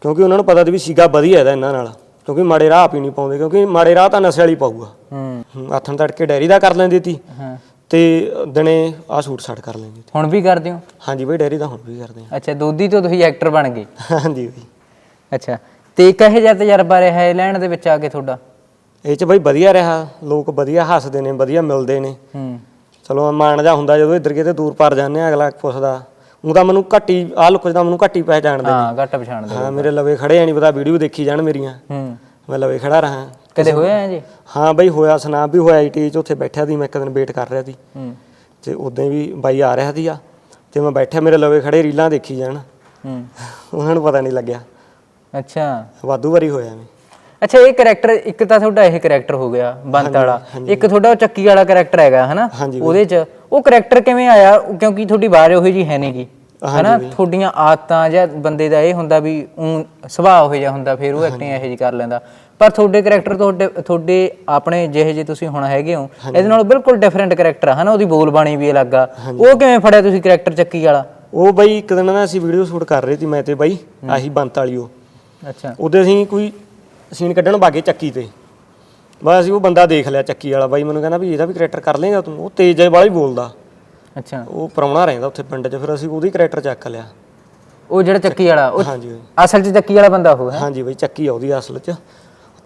ਕਿਉਂਕਿ ਉਹਨਾਂ ਨੂੰ ਪਤਾ ਸੀ ਵੀ ਸੀਗਾ ਵਧੀਆ ਇਹਦਾ ਇਹਨਾਂ ਨਾਲ ਕਿਉਂਕਿ ਮਾੜੇ ਰਾਹ ਆਪ ਹੀ ਨਹੀਂ ਪਾਉਂਦੇ ਕਿਉਂਕਿ ਮਾੜੇ ਰਾਹ ਤਾਂ ਨਸ਼ੇ ਵਾਲੀ ਪਾਊਗਾ। ਹੂੰ। ਹੂੰ, ਆਥਣ ਤੜਕੇ ਡੈਰੀ ਦਾ ਕਰ ਲੈਂਦੀ ਤੀ ਹਾਂ। ਤੇ ਦਿਨੇ ਆ ਸ਼ੂਟ ਸਾਟ ਕਰ ਲੈਂਦੇ ਤੇ। ਹੁਣ ਵੀ ਕਰਦੇ ਹੋ? ਹਾਂਜੀ ਬਈ ਡੈਰੀ ਦਾ ਹੁਣ ਵੀ ਕਰਦੇ ਅੱਛਾ ਦੋਦੀ ਤੋਂ ਤੁਸੀਂ ਐਕਟਰ ਬਣ ਗਏ? ਆ ਹਾਂਜੀ ਬਈ। ਅੱਛਾ ਤੇ ਕਹੇ ਜਿਹਾ ਤਜਰਬਾ ਰਿਹਾ ਹੈ ਲੈਣ ਦੇ ਵਿੱਚ ਆ ਕੇ ਤੁਹਾਡਾ? ਇਹ ਚ ਬਈ ਵਧੀਆ ਰਿਹਾ ਲੋਕ ਵਧੀਆ ਹੱਸਦੇ ਨੇ ਵਧੀਆ ਮਿਲਦੇ ਨੇ। ਹੂੰ। ਚਲੋ ਮਾਣ ਜਾ ਹੁੰਦਾ ਜਦੋਂ ਇੱਧਰ ਕਿਤੇ ਦੂਰ ਪਰ ਜਾਂਦੇ ਆ ਅਗਲਾ ਪੁੱਛਦਾ ਉਹਦਾ ਮੈਨੂੰ ਘੱਟੀ ਆ ਲੋਕ ਜਿਹਦਾ ਮੈਨੂੰ ਘੱਟੀ ਪਹਿਚਾਣਦੇ ਹਾਂ ਘੱਟ ਪਛਾਣਦੇ ਹਾਂ ਮੇਰੇ ਲਵੇ ਖੜੇ ਆ ਨਹੀਂ ਪਤਾ ਵੀਡੀਓ ਦੇਖੀ ਜਾਣ ਮੇਰੀਆਂ। ਹੂੰ। ਮੈਂ ਲਵੇ ਖੜਾ ਰਹਾ। ਕਦੇ ਹੋਇਆ ਹੈ ਜੀ? ਹਾਂ ਬਈ ਹੋਇਆ ਸੁਨਾਮ ਵੀ ਹੋਇਆ ਆਈਟੀ ਚ ਉੱਥੇ ਬੈਠਿਆ ਸੀ ਮੈਂ ਇੱਕ ਦਿਨ ਵੇਟ ਕਰ ਰਿਹਾ ਸੀ। ਹੂੰ। ਤੇ ਉਦੋਂ ਵੀ ਬਾਈ ਆ ਰਿਹਾ ਸੀਗਾ। ਤੇ ਮੈਂ ਬੈਠਿਆ ਮੇਰੇ ਲਵੇ ਖੜੇ ਰੀਲਾਂ ਦੇਖੀ ਜਾਣ। ਹੂੰ। ਉਹਨਾਂ ਨੂੰ ਪਤਾ ਨਹੀਂ ਲੱਗਿਆ। ਅੱਛਾ। ਵਾਧੂ ਵਾਰੀ ਹੋਇਆ ਐਵੇਂ। ਅੱਛਾ ਇਹ ਕੈਰੈਕਟਰ ਇੱਕ ਤਾਂ ਤੁਹਾਡਾ ਇਹ ਕੈਰੈਕਟਰ ਹੋ ਗਿਆ ਬੰਤ ਵਾਲਾ। ਇੱਕ ਤੁਹਾਡਾ ਉਹ ਚੱਕੀ ਵਾਲਾ ਕੈਰੈਕਟਰ ਹੈਗਾ ਹਨਾ? ਉਹਦੇ ਚ। ਉਹ ਕੈਰੈਕਟਰ ਕਿਵੇਂ ਆਇਆ? ਉਹ ਕਿਉਂਕਿ ਤੁਹਾਡੀ ਬਾਰੇ ਉਹੀ ਜੀ ਹੈ ਨਹੀਂਗੀ ਹਨਾ ਤੁਹਾਡੀਆਂ ਆਦਤਾਂ ਜਾਂ ਬੰਦੇ ਦਾ ਇਹ ਹੁੰਦਾ ਵੀ ਉਹ ਸੁਭਾਅ ਉਹੋ ਜਿਹਾ ਹੁੰਦਾ ਫਿਰ ਉਹ ਐਕਟਿੰਗ ਇਹੋ ਜਿਹੀ ਕਰ ਲੈਂਦਾ। ਪਰ ਤੁਹਾਡੇ ਕੈਰੈਕਟਰ ਤੁਹਾਡੇ ਤੁਹਾਡੇ ਆਪਣੇ ਜਿਹੇ ਜੇ ਤੁਸੀਂ ਹੁਣ ਹੈਗੇ ਹੋ ਇਹਦੇ ਨਾਲ ਬਿਲਕੁਲ ਡਿਫਰੈਂਟ ਕੈਰੈਕਟਰ ਹਨਾ ਉਹਦੀ ਬੋਲ ਬਾਣੀ ਵੀ ਅਲੱਗ ਆ। ਉਹ ਕਿਵੇਂ ਫੜਿਆ ਤੁਸੀਂ ਕੈਰੈਕਟਰ ਚੱਕੀ ਵਾਲਾ? ਉਹ ਬਾਈ ਇੱਕ ਦਿਨ ਨਾ ਅਸੀਂ ਵੀਡੀਓ ਸ਼ੂਟ ਕਰ ਰਹੇ ਸੀ ਮੈਂ ਤੇ ਬਾਈ ਆਹੀ ਬੰਤ ਵਾਲੀ ਉਹ। ਅੱਛਾ। ਉਹਦੇ ਅਸੀਂ ਕੋਈ ਸੀਨ ਕੱਢਣ ਬਾਗੇ ਚੱਕੀ ਤੇ। ਬਸ ਅਸੀਂ ਉਹ ਬੰਦਾ ਦੇਖ ਲਿਆ ਚੱਕੀ ਵਾਲਾ ਬਾਈ ਮੈਨੂੰ ਕਹਿੰਦਾ ਵੀ ਇਹਦਾ ਵੀ ਕਰੈਕਟਰ ਕਰ ਲੇਗਾ ਤੂੰ ਉਹ ਤੇਜ਼ ਵਾਲਾ ਹੀ ਬੋਲਦਾ। ਅੱਛਾ। ਉਹ ਪ੍ਰਾਹੁਣਾ ਰਹਿੰਦਾ ਉੱਥੇ ਪਿੰਡ 'ਚ ਫਿਰ ਅਸੀਂ ਉਹਦੀ ਕਰੈਕਟਰ ਚੱਕ ਲਿਆ। ਉਹ ਜਿਹੜਾ ਚੱਕੀ ਵਾਲਾ ਉਹ ਹਾਂਜੀ। ਬਾਈ। ਅਸਲ 'ਚ ਚੱਕੀ ਵਾਲਾ ਬੰਦਾ ਉਹ ਹੈ? ਹਾਂਜੀ ਬਾਈ ਚੱਕੀ ਆ ਉਹਦੀ ਅਸਲ 'ਚ।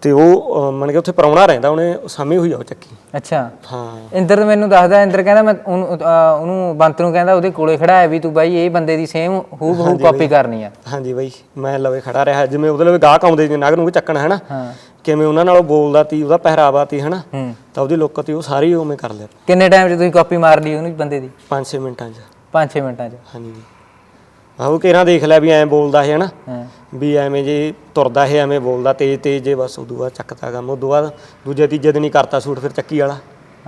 ਤੇ ਉਹ ਅਹ, ਮੰਨ ਕੇ ਉੱਥੇ ਪ੍ਰਾਹੁਣਾ ਰਹਿੰਦਾ ਉਹਨੇ ਸਾਮੀ ਹੋਈ ਆ ਉਹ ਚੱਕੀ। ਅੱਛਾ। ਹਾਂ। ਇੰਦਰ ਮੈਨੂੰ ਦੱਸਦਾ ਇੰਦਰ ਕਹਿੰਦਾ ਮੈਂ ਉਹਨੂੰ ਅਹ ਉਹਨੂੰ ਬੰਤ ਨੂੰ ਕਹਿੰਦਾ ਉਹਦੇ ਕੋਲੇ ਖੜਾ ਹੈ ਵੀ ਤੂੰ ਬਾਈ ਇਹ ਬੰਦੇ ਦੀ ਸੇਮ ਹੂ ਹੂ ਕਾਪੀ ਕਰਨੀ ਆ। ਹਾਂਜੀ ਬਾਈ ਮੈਂ ਲਵੇ ਖੜਾ ਰਿਹਾ ਜਿਵੇਂ ਉਹਦੇ ਲਵੇ ਗਾਹਕ ਆਉਂਦੇ ਨੇ ਨਗ ਨੂੰ ਚੱਕਣਾ ਹੈ ਨਾ। ਹਾਂ। ਕਿਵੇਂ ਉਹਨਾਂ ਨਾਲ ਉਹ ਬੋਲਦਾ ਤੀ ਉਹਦਾ ਪਹਿਰਾਵਾ ਤੀ ਹਨਾ? ਹੂੰ। ਤਾਂ ਉਹਦੀ ਲੁੱਕ ਤੀ ਉਹ ਸਾਰੀ ਉਵੇਂ ਕਰ ਲਿਆ ਕਿੰਨੇ ਟਾਈਮ 'ਚ ਤੁਸੀਂ ਕਾਪੀ ਮਾਰ ਲਈ ਉਹਨੂੰ ਬੰਦੇ ਦੀ? 5-6 ਮਿੰਟਾਂ 'ਚ। 5-6 ਮਿੰਟਾਂ 'ਚ। ਹਾਂਜੀ। ਜੀ ਆਹੋ ਕਿਹੜਾ ਦੇਖ ਲਿਆ ਵੀ ਐਂ ਬੋਲਦਾ ਹੈ ਹਨਾ? ਹਾਂ। ਵੀ ਐਵੇਂ ਜੇ ਤੁਰਦਾ ਹੈ ਐਵੇਂ ਬੋਲਦਾ ਤੇਜ਼ ਤੇਜ਼ ਜੇ ਬਸ ਉਦੋਂ ਬਾਅਦ ਚੱਕਤਾ ਕੰਮ ਉਦੋਂ ਬਾਅਦ ਦੂਜੇ ਤੀਜੇ ਦਿਨ ਹੀ ਕਰਤਾ ਸ਼ੂਟ ਫਿਰ ਚੱਕੀ ਵਾਲਾ।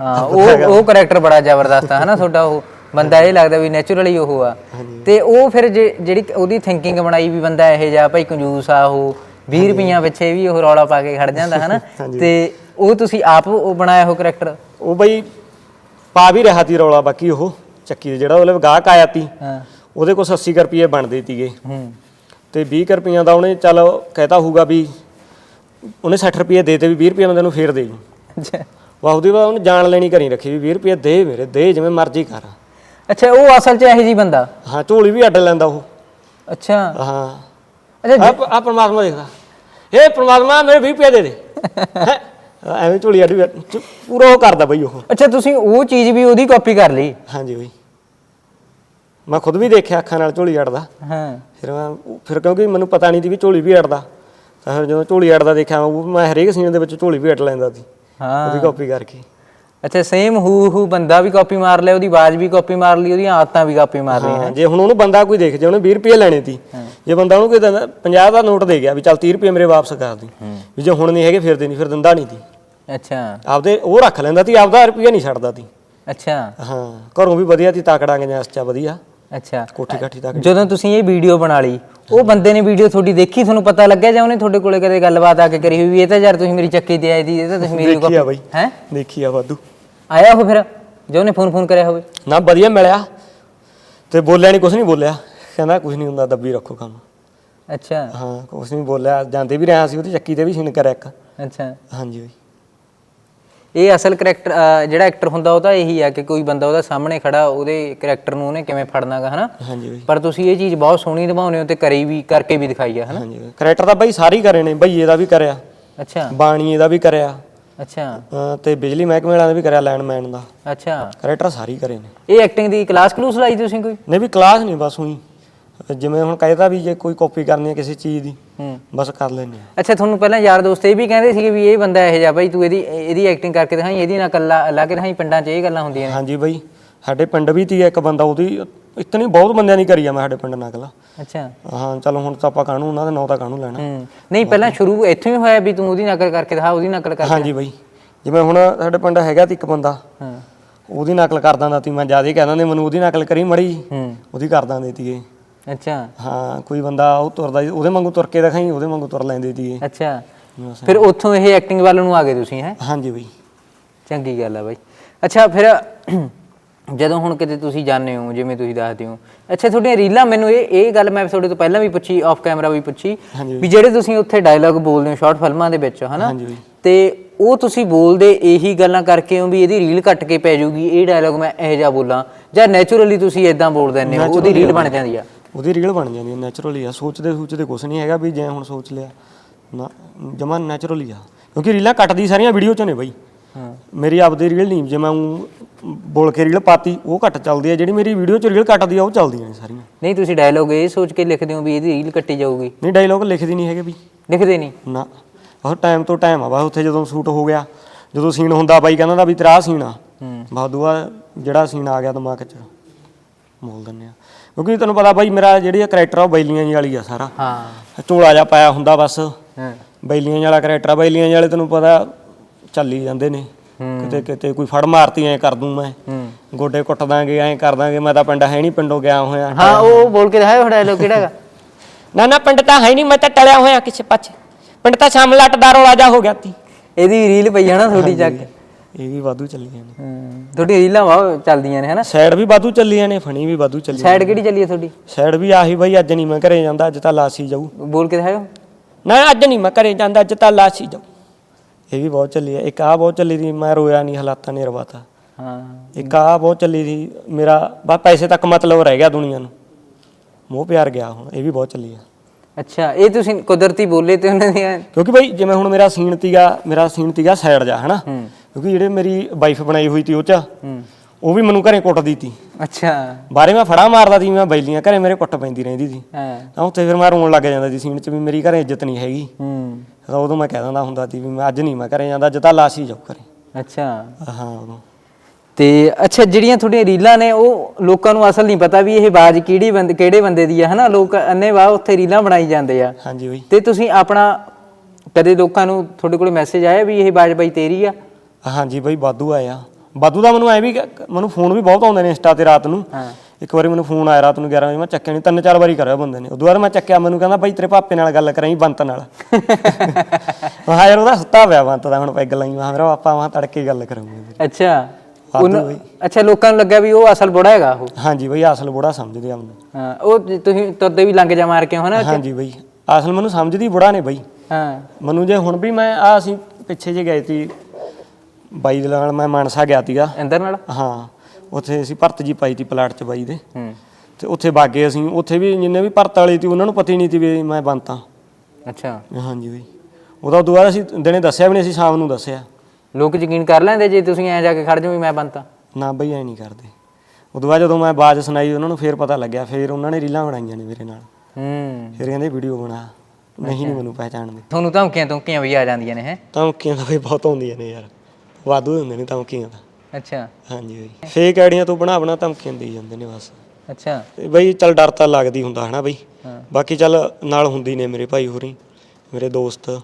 ਹਾਂ ਉਹ ਉਹ ਕੈਰੈਕਟਰ ਬੜਾ ਜ਼ਬਰਦਸਤ ਆ ਹਨਾ? ਤੁਹਾਡਾ ਉਹ ਬੰਦਾ ਇਹ ਲੱਗਦਾ ਵੀ ਨੇਚਰਲੀ ਉਹ ਆ। ਤੇ ਉਹ ਫਿਰ ਜੇ- ਜਿਹੜੀ ਉਹਦੀ ਥਿੰਕਿੰਗ ਬਣਾਈ ਵੀ ਬੰਦਾ ਇਹ ਜਿਹਾ ਭਾਈ ਕੰਜੂਸ ਆ ਉਹ 20 ਰੁਪਈਆਂ ਪਿੱਛੇ ਵੀ ਉਹ ਰੌਲਾ ਪਾ ਕੇ ਖੜ ਜਾਂਦਾ ਹਨਾ? ਤੇ ਉਹ ਤੁਸੀਂ ਆਪ ਉਹ ਬਣਾਇਆ ਉਹ ਕੈਰੈਕਟਰ ਉਹ ਬਈ ਪਾ ਵੀ ਰਿਹਾ ਤੀ ਰੌਲਾ ਬਾਕੀ ਉਹ ਚੱਕੀ ਦੇ ਜਿਹੜਾ ਉਹਲੇ ਗਾਹਕ ਆਇਆ ਤੀ ਹਾਂ। ਉਹਦੇ ਕੋਲ 80 ਕੁ ਰੁਪਏ ਬਣਦੇ ਤੀਗੇ ਹੂੰ। ਤੇ 20 ਕੁ ਰੁਪਈਆਂ ਦਾ ਉਹਨੇ ਚੱਲ ਕਹਿਤਾ ਹੋਊਗਾ ਵੀ ਉਹਨੇ 60 ਰੁਪਏ ਦੇ ਤੇ ਵੀ 20 ਰੁਪਏ ਮੈਂ ਤੈਨੂੰ ਫੇਰ ਦੇ ਜੂ ਅੱਛਾ। ਵਾਹ ਉਹਦੀ ਬਾਅਦ ਉਹਨੇ ਜਾਣ ਲੈਣੀ ਕਰੀ ਰੱਖੀ ਵੀ 20 ਰੁਪਏ ਦੇ ਮੇਰੇ ਦੇ ਜਿਵੇਂ ਮਰਜ਼ੀ ਕਰ। ਅੱਛਾ ਉਹ ਅਸਲ 'ਚ ਇਹੋ ਜੀ ਬੰਦਾ? ਹਾਂ ਝੋਲੀ ਵੀ ਅੱਡ ਲੈਂਦਾ ਉਹ। ਅੱਛਾ। ਹਾਂ। ਆ ਆ ਪਰਮਾਤਮਾ ਦੇਖਦਾ। ਏ ਪਰਮਾਤਮਾ ਮੇਰੇ 20 ਰੁਪਏ ਦੇ ਦੇ। ਹੈਂ? ਐਵੇਂ ਝੋਲੀ ਚ- ਪੂਰਾ ਉਹ ਕਰਦਾ ਬਈ ਉਹ। ਅੱਛਾ ਤੁਸੀਂ ਉਹ ਚੀਜ਼ ਵੀ ਉਹਦੀ ਕਾਪੀ ਕਰ ਲਈ? ਹਾਂਜੀ ਬਈ। ਮੈਂ ਖੁਦ ਵੀ ਦੇਖਿਆ ਅੱਖਾਂ ਨਾਲ ਝੋਲੀ ਅੱਡਦਾ ਹਾਂ। ਫਿਰ ਮੈਂ ਫਿਰ ਕਿਉਂਕਿ ਮੈਨੂੰ ਪਤਾ ਨਹੀਂ ਸੀ ਵੀ ਝੋਲੀ ਵੀ ਅੱਡਦਾ ਤਾਂ ਫਿਰ ਜਦੋਂ ਝੋਲੀ ਅੱਡਦਾ ਦੇਖਿਆ ਉਹ ਮੈਂ ਹਰੇਕ ਸੀਨ ਦੇ ਵਿੱਚ ਝੋਲੀ ਵੀ ਅੱਡ ਲੈਂਦਾ ਸੀ। ਹਾਂ। ਉਹਦੀ ਕਾਪੀ ਕਰਕੇ। ਅੱਛਾ ਸੇਮ ਹੂ ਹੂ ਬੰਦਾ ਵੀ ਕਾਪੀ ਮਾਰ ਲਿਆ ਉਹਦੀ ਆਵਾਜ਼ ਵੀ ਕਾਪੀ ਮਾਰ ਲਈ ਉਹਦੀਆਂ ਆਦਤਾਂ ਵੀ ਕਾਪੀ ਮਾਰ ਲਈ ਹਾਂ ਜੇ ਹੁਣ ਉਹਨੂੰ ਬੰਦਾ ਕੋਈ ਦੇਖ ਜੇ ਉਹਨੇ 20 ਰੁਪਏ ਲੈਣੇ ਸੀ ਜੇ ਬੰਦਾ ਉਹਨੂੰ ਕੋਈ ਦਿੰਦਾ 50 ਦਾ ਨੋਟ ਦੇ ਗਿਆ ਵੀ ਚੱਲ 30 ਰੁਪਏ ਮੇਰੇ ਵਾਪਸ ਕਰ ਦੀ ਵੀ ਜੇ ਹੁਣ ਨਹੀਂ ਹੈਗੇ ਫਿਰ ਦੇ ਨਹੀਂ ਫਿਰ ਦਿੰਦਾ ਨਹੀਂ ਸੀ। ਅੱਛਾ। ਆਪਦੇ ਉਹ ਰੱਖ ਲੈਂਦਾ ਸੀ ਆਪਦਾ ਰੁਪਈਆ ਨਹੀਂ ਛੱਡਦਾ ਸੀ। ਅੱਛਾ। ਹਾਂ ਘਰੋਂ ਵੀ ਵਧੀਆ ਸੀ ਤਾਕੜਾ ਗੰਜਾਸ ਚਾ ਵਧੀਆ। ਅੱਛਾ। ਕੋਠੀ ਕਾਠੀ ਤੱਕ ਜਦੋਂ ਤੁਸੀਂ ਇਹ ਵੀਡੀਓ ਬਣਾ ਲਈ ਉਹ ਬੰਦੇ ਨੇ ਵੀਡੀਓ ਤੁਹਾਡੀ ਦੇਖੀ ਤੁਹਾਨੂੰ ਪਤਾ ਲੱਗਿਆ ਜਾਂ ਉਹਨੇ ਤੁਹਾਡੇ ਕੋਲੇ ਕਦੇ ਗੱਲਬਾਤ ਆ ਕੇ ਕਰੀ ਹੋਈ ਵੀ ਇਹ ਤਾਂ ਯਾਰ ਤੁਸੀਂ ਮੇਰੀ ਚੱਕੀ ਤੇ ਆਏ ਦੀ ਇਹ ਤਾਂ ਤੁਸੀਂ ਮੇਰੀ ਦੇਖੀ ਆ ਬਈ। ਹੈ? ਦੇਖੀ ਆ ਵਾਧੂ। ਆਇਆ ਉਹ ਫਿਰ ਜੋ ਉਹਨੇ ਫੋਨ ਫੋਨ ਕਰਿਆ ਹੋਵੇ। ਨਾ ਵਧੀਆ ਮਿਲਿਆ। ਤੇ ਬੋਲਿਆ ਨਹੀਂ ਕੁਝ ਨਹੀਂ ਬੋਲਿਆ। ਕਹਿੰਦਾ ਕੁਝ ਨਹੀਂ ਹੁੰਦਾ ਦੱਬੀ ਰੱਖੋ ਕੰਮ। ਅੱਛਾ। ਹਾਂ ਕੁਝ ਨਹੀਂ ਬੋਲਿਆ। ਜਾਂਦੇ ਵੀ ਰਿਹਾ ਸੀ ਉਹਦੀ ਚੱਕੀ ਤੇ ਵੀ ਸੀਨ ਕਰਿਆ ਇੱਕ। ਅੱਛਾ। ਹਾਂਜੀ ਬਈ। ਇਹ ਅਸਲ ਕਰੈਕਟਰ ਜਿਹੜਾ ਐਕਟਰ ਹੁੰਦਾ ਉਹ ਤਾਂ ਇਹੀ ਆ ਕਿ ਕੋਈ ਬੰਦਾ ਉਹਦਾ ਸਾਹਮਣੇ ਖੜਾ ਉਹਦੇ ਕਰੈਕਟਰ ਨੂੰ ਉਹਨੇ ਕਿਵੇਂ ਫੜਨਾਗਾ ਹਨਾ? ਹਾਂਜੀ ਬਈ। ਪਰ ਤੁਸੀਂ ਇਹ ਚੀਜ਼ ਬਹੁਤ ਸੋਹਣੀ ਨਿਭਾਉਂਦੇ ਹੋ ਤੇ ਕਰੀ ਵੀ ਕਰਕੇ ਵੀ ਦਿਖਾਈ ਆ ਹਨਾ? ਹਾਂਜੀ ਕਰੈਕਟਰ ਤਾਂ ਬਈ ਸਾਰੇ ਕਰੇ ਨੇ ਬਈਏ ਦਾ ਵੀ ਕਰਿਆ। ਅੱਛਾ। ਬਾਣੀਏ ਦਾ ਵੀ ਕਰਿਆ। ਅੱਛਾ। ਅਹ ਤੇ ਬਿਜਲੀ ਮਹਿਕਮੇ ਵਾਲਿਆਂ ਦਾ ਵੀ ਕਰਿਆ ਲੈਂਡਮੈਨ ਦਾ। ਅੱਛਾ। ਕਰੈਕਟਰ ਸਾਰੇ ਕਰੇ ਨੇ। ਇਹ ਐਕਟਿੰਗ ਦੀ ਕਲਾਸ ਕਲੂਸ ਲਾਈ ਤੁਸੀਂ ਕੋਈ? ਨਹੀਂ ਵੀ ਕਲਾਸ ਨਹੀਂ ਬਸ ਉਹੀ। ਜਿਵੇਂ ਹੁਣ ਕਹਿੰਦਾ ਵੀ ਜੇ ਕੋਈ ਕਾਪੀ ਕਰਨੀ ਹੈ ਕਿਸੇ ਚੀਜ਼ ਦੀ ਹੂੰ। ਬਸ ਕਰ ਲੈਣੀ ਅੱਛਾ ਤੁਹਾਨੂੰ ਪਹਿਲਾਂ ਯਾਰ ਦੋਸਤ ਇਹ ਵੀ ਕਹਿੰਦੇ ਸੀਗੇ ਵੀ ਇਹ ਬੰਦਾ ਇਹੋ ਜਿਹਾ ਬਾਈ ਤੂੰ ਇਹਦੀ ਇਹਦੀ ਐਕਟਿੰਗ ਕਰਕੇ ਦਿਖਾਈ ਇਹਦੀ ਨਾ ਕੱਲਾ ਲਾ ਕੇ ਦਿਖਾਈ ਪਿੰਡਾਂ 'ਚ ਇਹ ਗੱਲਾਂ ਹੁੰਦੀਆਂ ਨੇ। ਹਾਂਜੀ ਬਈ ਸਾਡੇ ਪਿੰਡ ਵੀ ਤੀ ਇੱਕ ਬੰਦਾ ਉਹਦੀ ਇਤਨੀ ਬਹੁਤ ਬੰਦਿਆਂ ਨਹੀਂ ਕਰੀ ਆ ਮੈਂ ਸਾਡੇ ਪਿੰਡ ਨਕਲ। ਅੱਛਾ। ਹਾਂ ਚਲੋ ਹੁਣ ਤਾਂ ਆਪਾਂ ਕਾਹਨੂੰ ਉਹਨਾਂ ਦੇ ਨਾਂ ਤਾਂ ਕਾਹਨੂੰ ਲੈਣਾ। ਹੂੰ। ਨਹੀਂ ਪਹਿਲਾਂ ਸ਼ੁਰੂ ਇੱਥੋਂ ਹੀ ਹੋਇਆ ਵੀ ਤੂੰ ਉਹਦੀ ਨਕਲ ਕਰਕੇ ਦਿਖਾ ਉਹਦੀ ਨਕਲ ਕਰ ਹਾਂਜੀ ਬਈ। ਜਿਵੇਂ ਹੁਣ ਸਾਡੇ ਪਿੰਡ ਹੈਗਾ ਤੀ ਇੱਕ ਬੰਦਾ ਹਾਂ। ਉਹਦੀ ਨਕਲ ਕਰ ਦਿੰਦਾ ਤੀ ਮੈਂ ਜ਼ਿਆਦਾ ਕਹਿ ਦਿੰਦੇ ਮੈਨੂੰ ਉਹਦੀ ਨਕਲ ਕਰੀ ਮੜੀ। ਹੂੰ। ਉਹਦੀ ਕਰ ਦਿੰਦੇ ਤੀਏ। ਅੱਛਾ। ਹਾਂ ਕੋਈ ਬੰਦਾ ਉਹ ਤੁਰਦਾ ਸੀ, ਉਹਦੇ ਵਾਂਗੂ ਤੁਰ ਕੇ ਦਿਖਾਈ ਉਹਦੇ ਵਾਂਗੂ ਤੁਰ ਲੈਂਦੇ ਤੀਏ। ਅੱਛਾ। ਫਿਰ ਉੱਥੋਂ ਇਹ ਐਕਟਿੰਗ ਵੱਲ ਨੂੰ ਆ ਗਏ ਤੁਸੀਂ ਹੈ? ਹਾਂਜੀ ਬਈ। ਚੰਗੀ ਗੱਲ ਆ ਬਾਈ। ਅੱਛਾ ਫਿਰ ਜਦੋਂ ਹੁਣ ਕਿਤੇ ਤੁਸੀਂ ਜਾਂਦੇ ਹੋ ਜਿਵੇਂ ਤੁਸੀਂ ਦੱਸਦੇ ਹੋ ਅੱਛਾ ਤੁਹਾਡੀਆਂ ਰੀਲਾਂ ਮੈਨੂੰ ਇਹ ਇਹ ਗੱਲ ਮੈਂ ਤੁਹਾਡੇ ਤੋਂ ਪਹਿਲਾਂ ਵੀ ਪੁੱਛੀ ਆਫ ਕੈਮਰਾ ਵੀ ਪੁੱਛੀ ਵੀ ਜਿਹੜੇ ਤੁਸੀਂ ਉੱਥੇ ਡਾਇਲੌਗ ਬੋਲਦੇ ਹੋ ਸ਼ਾਰਟ ਫਿਲਮਾਂ ਦੇ ਵਿੱਚ ਹਨਾ? ਤੇ ਉਹ ਤੁਸੀਂ ਬੋਲਦੇ ਇਹੀ ਗੱਲਾਂ ਕਰਕੇ ਹੋ ਵੀ ਇਹਦੀ ਰੀਲ ਕੱਟ ਕੇ ਪੈ ਜਾਊਗੀ ਇਹ ਡਾਇਲੌਗ ਮੈਂ ਇਹੋ ਜਿਹਾ ਬੋਲਾਂ ਜਾਂ ਨੇਚਰਲੀ ਤੁਸੀਂ ਇਦਾਂ ਬੋਲ ਦਿੰਦੇ ਹੋ ਉਹਦੀ ਰੀਲ ਬਣ ਜਾਂਦੀ ਆ? ਉਹਦੀ ਰੀਲ ਬਣ ਜਾਂਦੀ ਹੈ ਨੈਚੁਰਲੀ ਆ। ਸੋਚਦੇ ਸੋਚਦੇ ਕੁਝ ਨਹੀਂ ਹੈਗਾ ਵੀ ਜੇ ਹੁਣ ਸੋਚ ਲਿਆ ਨਾ ਜਮਾ ਨੈਚੁਰਲੀ ਆ। ਕਿਉਂਕਿ ਰੀਲਾਂ ਕੱਟਦੀ ਸਾਰੀਆਂ ਵੀਡੀਓ ਚ ਨੇ ਬਈ। ਹਾਂ। ਮੇਰੀ ਆਪਦੀ ਰੀਲ ਨਹੀਂ ਜੇ ਮੈਂ ਊਂ ਬੋਲ ਕੇ ਰੀਲ ਪਾਤੀ ਉਹ ਘੱਟ ਚੱਲਦੀ ਹੈ ਜਿਹੜੀ ਮੇਰੀ ਵੀਡੀਓ ਚ ਰੀਲ ਕੱਟਦੀ ਆ ਉਹ ਚੱਲਦੀਆਂ ਨੇ ਸਾਰੀਆਂ। ਨਹੀਂ ਤੁਸੀਂ ਡਾਇਲੌਗ ਇਹ ਸੋਚ ਕੇ ਲਿਖਦੇ ਹੋ ਵੀ ਇਹਦੀ ਰੀਲ ਕੱਟੀ ਜਾਊਗੀ। ਨਹੀਂ ਡਾਇਲੋਗ ਲਿਖਦੀ ਨਹੀਂ ਹੈਗੇ ਵੀ। ਲਿਖਦੇ ਨਹੀਂ? ਨਾ। ਉਹ ਟਾਈਮ ਤੋਂ ਟਾਈਮ ਆ ਬਸ ਉੱਥੇ ਜਦੋਂ ਸ਼ੂਟ ਹੋ ਗਿਆ ਜਦੋਂ ਸੀਨ ਹੁੰਦਾ ਬਾਈ ਕਹਿੰਦਾ ਦਾ ਵੀ ਤੇਰਾ ਸੀਨ ਆ। ਹੂੰ। ਬਸ ਦੂਆ ਜਿਹੜਾ ਸੀਨ ਆ ਗਿਆ ਦਿਮਾਗ 'ਚ ਬੋਲ ਦਿੰਨੇ ਆ। ਕਿਉਂਕਿ ਤੈਨੂੰ ਪਤਾ ਬਾਈ ਮੇਰਾ ਜਿਹੜੀ ਕਰੈਕਟਰ ਆ ਉਹ ਬੈਲੀਆਂ ਜੀ ਵਾਲੀ ਆ ਸਾਰਾ। ਹਾਂ। ਝੋਲਾ ਜਿਹਾ ਪਾਇਆ ਹੁੰਦਾ ਬਸ। ਹਾਂ। ਬੈਲੀਆਂ ਵਾਲਾ ਕਰੈਕਟਰ ਆ ਬੈਲੀਆਂ ਵਾਲੇ ਤੈਨੂੰ ਪਤਾ ਚੱਲੀ ਜਾਂਦੇ ਨੇ। ਕਿਤੇ ਕਿਤੇ ਕੋਈ ਫੜ ਮਾਰਤੀ ਐ ਕਰ ਦੂੰ ਮੈਂ। ਗੋਡੇ ਕੁੱਟ ਦਾਂਗੇ ਐਂ ਕਰ ਦਾਂਗੇ ਮੈਂ ਤਾਂ ਪਿੰਡ ਹੈ ਨਹੀਂ ਪਿੰਡੋਂ ਗਿਆ ਹੋਇਆ। ਹਾਂ ਉਹ ਬੋਲ ਕੇ ਦਿਖਾਓ ਡਾਇਲੌਗ ਕਿਹੜਾ ਹੈਗਾ। ਨਾ ਨਾ ਪਿੰਡ ਤਾਂ ਹੈ ਨਹੀਂ ਮੈਂ ਤਾਂ ਟਲਿਆ ਹੋਇਆ ਕਿਸੇ ਪਾਸੇ। ਪਿੰਡ ਤਾਂ ਸ਼ਾਮ ਲੱਟ ਦਾ ਰੌਲਾ ਜਾ ਹੋ ਗਿਆ ਤੀ ਇਹਦੀ ਰੀਲ ਪਈ ਹੈ ਨਾ ਤੁਹਾਡੀ ਚੱਕ। ਇਹ ਵੀ ਵਾਧੂ ਚੱਲੀਆਂ ਨੇ। ਹੂੰ ਤੁਹਾਡੀ ਰੀਲਾਂ ਵਾਹ ਚੱਲਦੀਆਂ ਨੇ ਹਨਾ? ਸਾਈਡ ਵੀ ਵਾਧੂ ਚੱਲੀਆਂ ਨੇ ਫਣੀ ਵੀ ਵਾਧੂ ਚੱਲੀ ਸਾਈਡ ਕਿਹੜੀ ਚੱਲੀ ਹੈ ਤੁਹਾਡੀ? ਸਾਈਡ ਵੀ ਆਹੀ ਬਾਈ ਅੱਜ ਨਹੀਂ ਮੈਂ ਘਰੇ ਜਾਂਦਾ ਅੱਜ ਤਾਂ ਲਾਸੀ ਜਾਊ। ਬੋਲ ਕੇ ਦਿਖਾਓ ਨਾ ਅੱਜ ਨਹੀਂ ਮੈਂ ਘਰੇ ਜਾਂਦਾ ਅੱਜ ਤਾਂ ਲਾਸੀ ਜਾਊ। ਇਹ ਵੀ ਬਹੁਤ ਚੱਲੀ ਹੈ ਇੱਕ ਆ ਬਹੁਤ ਚੱਲੀ ਸੀ ਮੈਂ ਰੋਇਆ ਨਹੀਂ ਹਾਲਾਤਾਂ ਨੇ ਰਵਾਤਾ। ਹਾਂ। ਇੱਕ ਆ ਬਹੁਤ ਚੱਲੀ ਸੀ ਮੇਰਾ ਬਸ ਪੈਸੇ ਤੱਕ ਮਤਲਬ ਰਹਿ ਗਿਆ ਦੁਨੀਆ ਨੂੰ। ਮੋਹ ਪਿਆਰ ਗਿਆ ਹੁਣ ਇਹ ਵੀ ਬਹੁਤ ਚੱਲੀ ਆ। ਅੱਛਾ ਇਹ ਤੁਸੀਂ ਕੁਦਰਤੀ ਬੋਲੇ ਤੇ ਉਹਨਾਂ ਦੀਆਂ? ਕਿਉਂਕਿ ਬਈ ਜਿਵੇਂ ਹੁਣ ਮੇਰਾ ਸੀਨ ਤੀਗਾ ਮੇਰਾ ਸੀਨ ਤੀਗਾ ਸਾਈਡ ਜਾ ਹਨਾ? ਕਿਉਂਕਿ ਜਿਹੜੇ ਮੇਰੀ ਵਾਈਫ ਬਣਾਈ ਹੋਈ ਤੀ ਉਹ ਚ ਉਹ ਵੀ ਮੈਨੂੰ ਘਰੇ ਕੁੱਟਦੀ ਤੀ। ਅੱਛਾ। ਬਾਰੇ ਮੈਂ ਫੜਾ ਮਾਰਦਾ ਸੀ ਮੈਂ ਬੈਲੀਆਂ ਘਰੇ ਮੇਰੇ ਕੁੱਟ ਪੈਂਦੀ ਰਹਿੰਦੀ ਸੀ ਹਾਂ। ਤਾਂ ਉੱਥੇ ਫਿਰ ਮੈਂ ਰੋਣ ਲੱਗ ਜਾਂਦਾ ਸੀ ਸੀਨ 'ਚ ਵੀ ਮੇਰੀ ਘਰੇ ਇੱਜ਼ਤ ਨਹੀਂ ਹੈਗੀ। ਹੂੰ। ਤਾਂ ਉਦੋਂ ਮੈਂ ਕਹਿ ਦਿੰਦਾ ਹੁੰਦਾ ਸੀ ਵੀ ਮੈਂ ਅੱਜ ਨਹੀਂ ਮੈਂ ਘਰੇ ਜਾਂਦਾ ਅੱਜ ਤਾਂ ਲਾਸੀ ਜਾਊ ਘਰੇ। ਅੱਛਾ। ਹਾਂ ਉਦੋਂ। ਤੇ ਅੱਛਾ ਜਿਹੜੀਆਂ ਤੁਹਾਡੀਆਂ ਰੀਲਾਂ ਨੇ ਉਹ ਲੋਕਾਂ ਨੂੰ ਅਸਲ ਨਹੀਂ ਪਤਾ ਵੀ ਇਹ ਬਾਜ਼ ਕਿਹੜੀ ਬੰਦੇ ਕਿਹੜੇ ਬੰਦੇ ਦੀ ਆ ਹਨਾ? ਲੋਕ ਅੰਨੇ ਵਾਹ ਉੱਥੇ ਰੀਲਾਂ ਬਣਾਈ ਜਾਂਦੇ ਆ। ਹਾਂਜੀ ਬਈ। ਤੇ ਤੁਸੀਂ ਆਪਣਾ ਕਦੇ ਲੋਕਾਂ ਨੂੰ ਤੁਹਾਡੇ ਕੋਲ ਮੈਸੇਜ ਆਇਆ ਵੀ ਇਹ ਬਾਜ਼ ਬਾਈ ਤੇਰੀ ਆ? ਹਾਂਜੀ ਬਈ ਬਾਦੂ ਆਇਆ। ਬਾਦੂ ਦਾ ਮੈਨੂੰ ਐ ਵੀ ਮੈਨੂੰ ਫੋਨ ਵੀ ਬਹੁਤ ਆਉਂਦੇ ਨੇ ਇੰਸਟਾ ਤੇ ਰਾਤ ਨੂੰ। ਹਾਂ। ਇੱਕ ਵਾਰੀ ਮੈਨੂੰ ਫੋਨ ਆਇਆ ਰਾਤ ਨੂੰ 11 ਵਜੇ ਮੈਂ ਚੱਕਿਆ ਨਹੀਂ ਤਿੰਨ ਚਾਰ ਵਾਰੀ ਕਰਿਆ ਬੰਦੇ ਨੇ। ਉਦੋਂ ਬਾਅਦ ਮੈਂ ਚੱਕਿਆ ਮੈਨੂੰ ਕਹਿੰਦਾ ਬਾਈ ਤੇਰੇ ਪਾਪੇ ਨਾਲ ਗੱਲ ਕਰਾਈ ਬੰਤ ਨਾਲ। ਮੈਂ ਕਿਹਾ ਯਾਰ ਉਹਦਾ ਸੁੱਤਾ ਪਿਆ ਬੰਤ ਦਾ ਹੁਣ ਪੈਗ ਲਾਈ ਮੈਂ ਮੇਰਾ ਪਾਪਾ ਵਾਂ ਤੜਕੇ ਗੱਲ ਕਰਾਂਗੇ ਅੱਛਾ। ਅੱਛਾ ਲੋਕਾਂ ਨੂੰ ਲੱਗਾ ਵੀ ਉਹ ਅਸਲ ਬੁੜਾ ਹੈਗਾ ਉਹ? ਹਾਂਜੀ ਬਈ ਅਸਲ ਬੁੜਾ ਸਮਝਦੇ ਆ ਮੈਨੂੰ ਹਾਂ ਉਹ ਤੁਸੀਂ ਤੁਰਦੇ ਵੀ ਲੰਘ ਜਾ ਮਾਰ ਕੇ ਹੋ ਨਾ ਹਾਂਜੀ ਬਈ ਅਸਲ ਮੈਨੂੰ ਸਮਝਦੀ ਬੁੜਾ ਨੇ ਬਈ। ਹਾਂ। ਮੈਨੂੰ ਜੇ ਹੁਣ ਵੀ ਮੈਂ ਆ ਅਸੀਂ ਪਿੱਛੇ ਜੇ ਗਏ ਸੀ ਬਾਈ ਦੇ ਨਾਲ ਮੈਂ ਮਾਨਸਾ ਗਿਆ ਸੀਗਾ। ਅੰਦਰ ਨਾਲ? ਹਾਂ ਉੱਥੇ ਅਸੀਂ ਭਰਤ ਜੀ ਪਾਈ ਤੀ ਪਲਾਟ 'ਚ ਬਾਈ ਦੇ। ਹੂੰ। ਤੇ ਉੱਥੇ ਬਾਗੇ ਅਸੀਂ ਉੱਥੇ ਵੀ ਜਿੰਨੇ ਵੀ ਭਰਤ ਵਾਲੀ ਸੀ ਉਹਨਾਂ ਨੂੰ ਪਤਾ ਹੀ ਨਹੀਂ ਸੀ ਵੀ ਮੈਂ ਬੰਤਾ ਅੱਛਾ। ਹਾਂਜੀ ਬਈ। ਉਹਦਾ ਉਦੋਂ ਬਾਅਦ ਅਸੀਂ ਦਿਨੇ ਦੱਸਿਆ ਵੀ ਨਹੀਂ ਅਸੀਂ ਸ਼ਾਮ ਨੂੰ ਦੱਸਿਆ। ਲੋਕ ਯਕੀਨ ਕਰ ਲੈਂਦੇ ਜੇ ਤੁਸੀਂ ਐ ਜਾ ਕੇ ਖੜ ਜਾਓ ਵੀ ਮੈਂ ਬੰਤਾ ਨਾ ਬਈ ਐ ਨਹੀਂ ਕਰਦੇ। ਉਦੋਂ ਬਾਅਦ ਜਦੋਂ ਮੈਂ ਬਾਜ਼ ਸੁਣਾਈ ਉਹਨਾਂ ਨੂੰ ਫੇਰ ਪਤਾ ਲੱਗਿਆ ਫੇਰ ਉਹਨਾਂ ਨੇ ਰੀਲਾਂ ਬਣਾਈਆਂ ਨੇ ਮੇਰੇ ਨਾਲ। ਹੂੰ। ਫਿਰ ਕਹਿੰਦੇ ਵੀਡੀਓ ਬਣਾ। ਨਹੀਂ ਨਹੀਂ ਮੈਨੂੰ ਪਹਿਚਾਣਦੇ। ਤੁਹਾਨੂੰ ਧਮਕੀਆਂ ਧਮਕੀਆਂ ਵੀ ਆ ਜਾਂਦੀਆਂ ਨੇ ਹੈ? ਧਮਕੀਆਂ ਤਾਂ ਬਈ ਬਹੁਤ ਆਉਂਦੀਆਂ ਨੇ ਯਾਰ। ਵਾਧੂ ਹੁੰਦੇ ਨੇ ਧਮਕੀਆਂ ਤਾਂ। ਅੱਛਾ। ਹਾਂਜੀ ਬਈ। ਫੇਕ ਆਈਡੀਆਂ ਤੋਂ ਬਣਾ ਬਣਾ ਧਮਕੀਆਂ ਦੇਈ ਜਾਂਦੇ ਨੇ ਬਸ। ਅੱਛਾ। ਤੇ ਬਈ ਚੱਲ ਡਰ ਤਾਂ ਲੱਗਦੀ ਹੁੰਦਾ ਹਨਾ ਬਈ। ਹਾਂ। ਬਾਕੀ ਚੱਲ ਨਾਲ ਹੁੰਦੀ ਨੇ ਮੇਰੇ ਭਾਈ ਹੋਰੀ ਮੇਰੇ ਦੋਸਤ।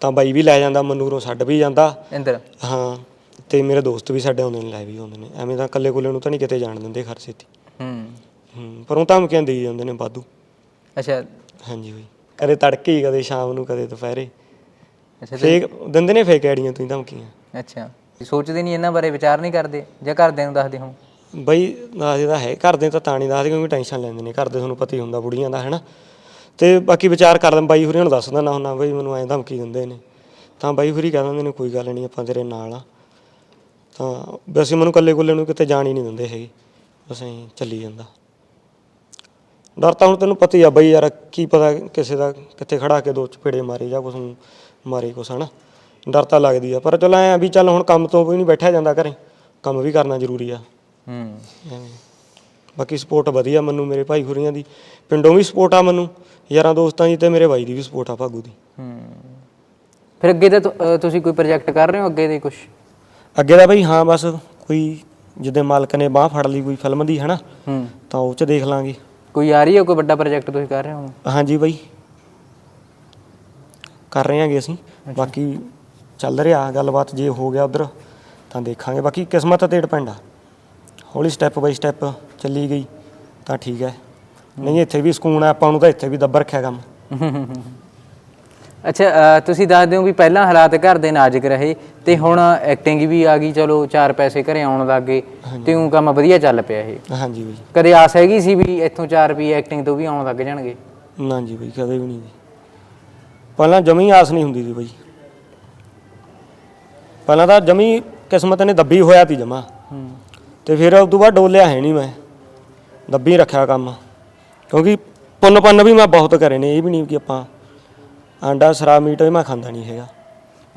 ਤਾਂ ਬਾਈ ਵੀ ਲੈ ਜਾਂਦਾ ਮਨੂਰੋਂ ਛੱਡ ਵੀ ਜਾਂਦਾ। ਇੰਦਰ? ਹਾਂ। ਤੇ ਮੇਰੇ ਦੋਸਤ ਵੀ ਸਾਡੇ ਆਉਂਦੇ ਨੇ ਲੈ ਵੀ ਆਉਂਦੇ ਨੇ। ਐਵੇਂ ਤਾਂ ਇਕੱਲੇ ਕੁੱਲੇ ਨੂੰ ਤਾਂ ਨਹੀਂ ਕਿਤੇ ਜਾਣ ਦਿੰਦੇ ਖਰਚੇ ਤੇ। ਹੂੰ। ਹੂੰ ਪਰ ਉਹ ਧਮਕੀਆਂ ਦੇਈ ਜਾਂਦੇ ਨੇ ਵਾਧੂ। ਅੱਛਾ। ਹਾਂਜੀ ਬਈ। ਕਦੇ ਤੜਕੇ ਹੀ ਕਦੇ ਸ਼ਾਮ ਨੂੰ ਕਦੇ ਦੁਪਹਿਰੇ। ਅੱਛਾ ਤੇ- ਫੇਕ ਦਿੰਦੇ ਨੇ ਫੇਕ ਆਈਡੀਆਂ ਤੁਸੀਂ ਧਮਕੀਆਂ। ਅੱਛਾ। ਸੋਚਦੇ ਨਹੀਂ ਇਹਨਾਂ ਬਾਰੇ ਵਿਚਾਰ ਨਹੀਂ ਕਰਦੇ? ਜਾਂ ਘਰਦਿਆਂ ਨੂੰ ਦੱਸਦੇ ਹੋ ਬਈ ਦੱਸਦੇ ਤਾਂ ਹੈ ਘਰ ਦੇ ਤਾਂ ਤਾਂ ਨਹੀਂ ਦੱਸਦੇ ਕਿਉਂਕਿ ਟੈਨਸ਼ਨ ਲੈਂਦੇ ਨੇ। ਘਰ ਦੇ ਤੁਹਾਨੂੰ ਪਤਾ ਹੀ ਹੁੰਦਾ ਬੁੜੀਆਂ ਦਾ ਹੈਨਾ? ਤੇ ਬਾਕੀ ਵਿਚਾਰ ਕਰਨ ਬਾਈ ਹੁਰੀ ਨੂੰ ਦੱਸ ਦਿੰਦਾ ਹੁੰਦਾ ਬਈ ਮੈਨੂੰ ਐਂ ਧਮਕੀ ਦਿੰਦੇ ਨੇ। ਤਾਂ ਬਾਈ ਹੁਰੀ ਕਹਿ ਦਿੰਦੇ ਨੇ ਕੋਈ ਗੱਲ ਨਹੀਂ ਆਪਾਂ ਤੇਰੇ ਨਾਲ ਆ। ਤਾਂ ਵੈਸੇ ਮੈਨੂੰ ਇਕੱਲੇ ਕੁੱਲੇ ਨੂੰ ਕਿਤੇ ਜਾਣ ਹੀ ਨਹੀਂ ਦਿੰਦੇ ਹੈਗੇ। ਬਸ ਐਂ ਚੱਲੀ ਜਾਂਦਾ। ਡਰ ਤਾਂ ਹੁਣ ਤੈਨੂੰ ਪਤਾ ਹੀ ਆ ਬਈ ਯਾਰ ਕੀ ਪਤਾ ਕਿਸੇ ਦਾ ਕਿੱਥੇ ਖੜਾ ਕੇ ਦੋ ਚਪੇੜੇ ਮਾਰੇ ਜਾਂ ਕੁਛ ਨੂੰ। ਮਾਰੇ ਕੁਛ ਹਨਾ? ਡਰ ਤਾਂ ਲੱਗਦੀ ਆ ਪਰ ਚਲ ਐਂ ਵੀ ਚੱਲ ਹੁਣ ਕੰਮ ਤੋਂ ਵੀ ਨਹੀਂ ਬੈਠਿਆ ਜਾਂਦਾ ਘਰੇ। ਕੰਮ ਵੀ ਕਰਨਾ ਜ਼ਰੂਰੀ ਆ। ਹੂੰ। ਐਵੇਂ। ਬਾਕੀ ਸਪੋਰਟ ਵਧੀਆ ਮੈਨੂੰ ਮੇਰੇ ਭਾਈ ਹੁਰੀਆਂ ਦੀ। ਪਿੰਡੋਂ ਵੀ ਸਪੋਰਟ ਆ ਮੈਨੂੰ। ਯਾਰਾਂ ਦੋਸਤਾਂ ਦੀ ਤੇ ਮੇਰੇ ਬਾਈ ਦੀ ਵੀ ਸਪੋਰਟ ਆ ਭਾਗੂ ਦੀ। ਹੂੰ। ਫਿਰ ਅੱਗੇ ਤੁ- ਅਹ ਤੁਸੀਂ ਕੋਈ ਪ੍ਰੋਜੈਕਟ ਕਰ ਰਹੇ ਹੋ ਅੱਗੇ ਦੇ ਕੁਝ ਅੱਗੇ ਦਾ ਬਈ ਹਾਂ ਬਸ ਕੋਈ ਜਿੱਦੇ ਮਾਲਕ ਨੇ ਬਾਹ ਫੜ ਲਈ ਕੋਈ ਫਿਲਮ ਦੀ ਹਨਾ? ਹੂੰ। ਤਾਂ ਉਹ ਚ ਦੇਖ ਲਾਂਗੇ। ਕੋਈ ਆ ਰਹੀ ਹੈ ਕੋਈ ਵੱਡਾ ਪ੍ਰੋਜੈਕਟ ਤੁਸੀਂ ਕਰ ਰਹੇ ਹੋ? ਹਾਂਜੀ ਬਈ। ਕਰ ਰਹੇ ਹਾਂਗੇ ਅਸੀਂ। ਬਾਕੀ ਚੱਲ ਰਿਹਾ ਗੱਲਬਾਤ ਜੇ ਹੋ ਗਿਆ ਉਧਰ ਤਾਂ ਦੇਖਾਂਗੇ। ਬਾਕੀ ਕਿਸਮਤ ਤੇ ਡਿਪੈਂਡ ਆ। ਹੌਲੀ ਸਟੈਪ ਬਾਈ ਸਟੈਪ ਚੱਲੀ ਗਈ ਤਾਂ ਠੀਕ ਹੈ। ਨਹੀਂ ਇੱਥੇ ਵੀ ਸਕੂਨ ਆ ਆਪਾਂ ਨੂੰ ਤਾਂ ਇੱਥੇ ਵੀ ਦੱਬ ਰੱਖਿਆ ਕੰਮ। ਅੱਛਾ ਤੁਸੀਂ ਦੱਸ ਦਿਓ ਵੀ ਪਹਿਲਾਂ ਹਾਲਾਤ ਘਰ ਦੇ ਨਾਜ਼ੁਕ ਰਹੇ ਤੇ ਹੁਣ ਐਕਟਿੰਗ ਵੀ ਆ ਗਈ ਚਲੋ ਚਾਰ ਪੈਸੇ ਘਰੇ ਆਉਣ ਲੱਗ ਗਏ ਤੇ ਉਹ ਕੰਮ ਵਧੀਆ ਚੱਲ ਪਿਆ ਇਹ। ਹਾਂਜੀ ਬਈ। ਕਦੇ ਆਸ ਹੈਗੀ ਸੀ ਵੀ ਇੱਥੋਂ 4 ਰੁਪਏ ਐਕਟਿੰਗ ਤੋਂ ਵੀ ਆਉਣ ਲੱਗ ਜਾਣਗੇ? ਨਾ ਜੀ ਬਈ ਕਦੇ ਵੀ ਨਹੀਂ ਜੀ। ਪਹਿਲਾਂ ਜਮੀ ਆਸ ਨਹੀਂ ਹੁੰਦੀ ਸੀ ਬਈ। ਪਹਿਲਾਂ ਤਾਂ ਜਮੀ ਕਿਸਮਤ ਨੇ ਦੱਬੀ ਹੋਇਆ ਤੀ ਜਮਾ। ਤੇ ਫਿਰ ਉਸ ਤੋਂ ਬਾਅਦ ਡੋਲਿਆ ਹੈ ਨਹੀਂ ਮੈਂ। ਦੱਬੀ ਰੱਖਿਆ ਕੰਮ। ਕਿਉਂਕਿ ਪੁੰਨ ਪੰਨ ਵੀ ਮੈਂ ਬਹੁਤ ਕਰੇ ਨੇ ਇਹ ਵੀ ਨਹੀਂ ਕਿ ਆਪਾਂ ਆਂਡਾ ਸ਼ਰਾਬ ਮੀਟ ਇਹ ਮੈਂ ਖਾਂਦਾ ਨਹੀਂ ਹੈਗਾ।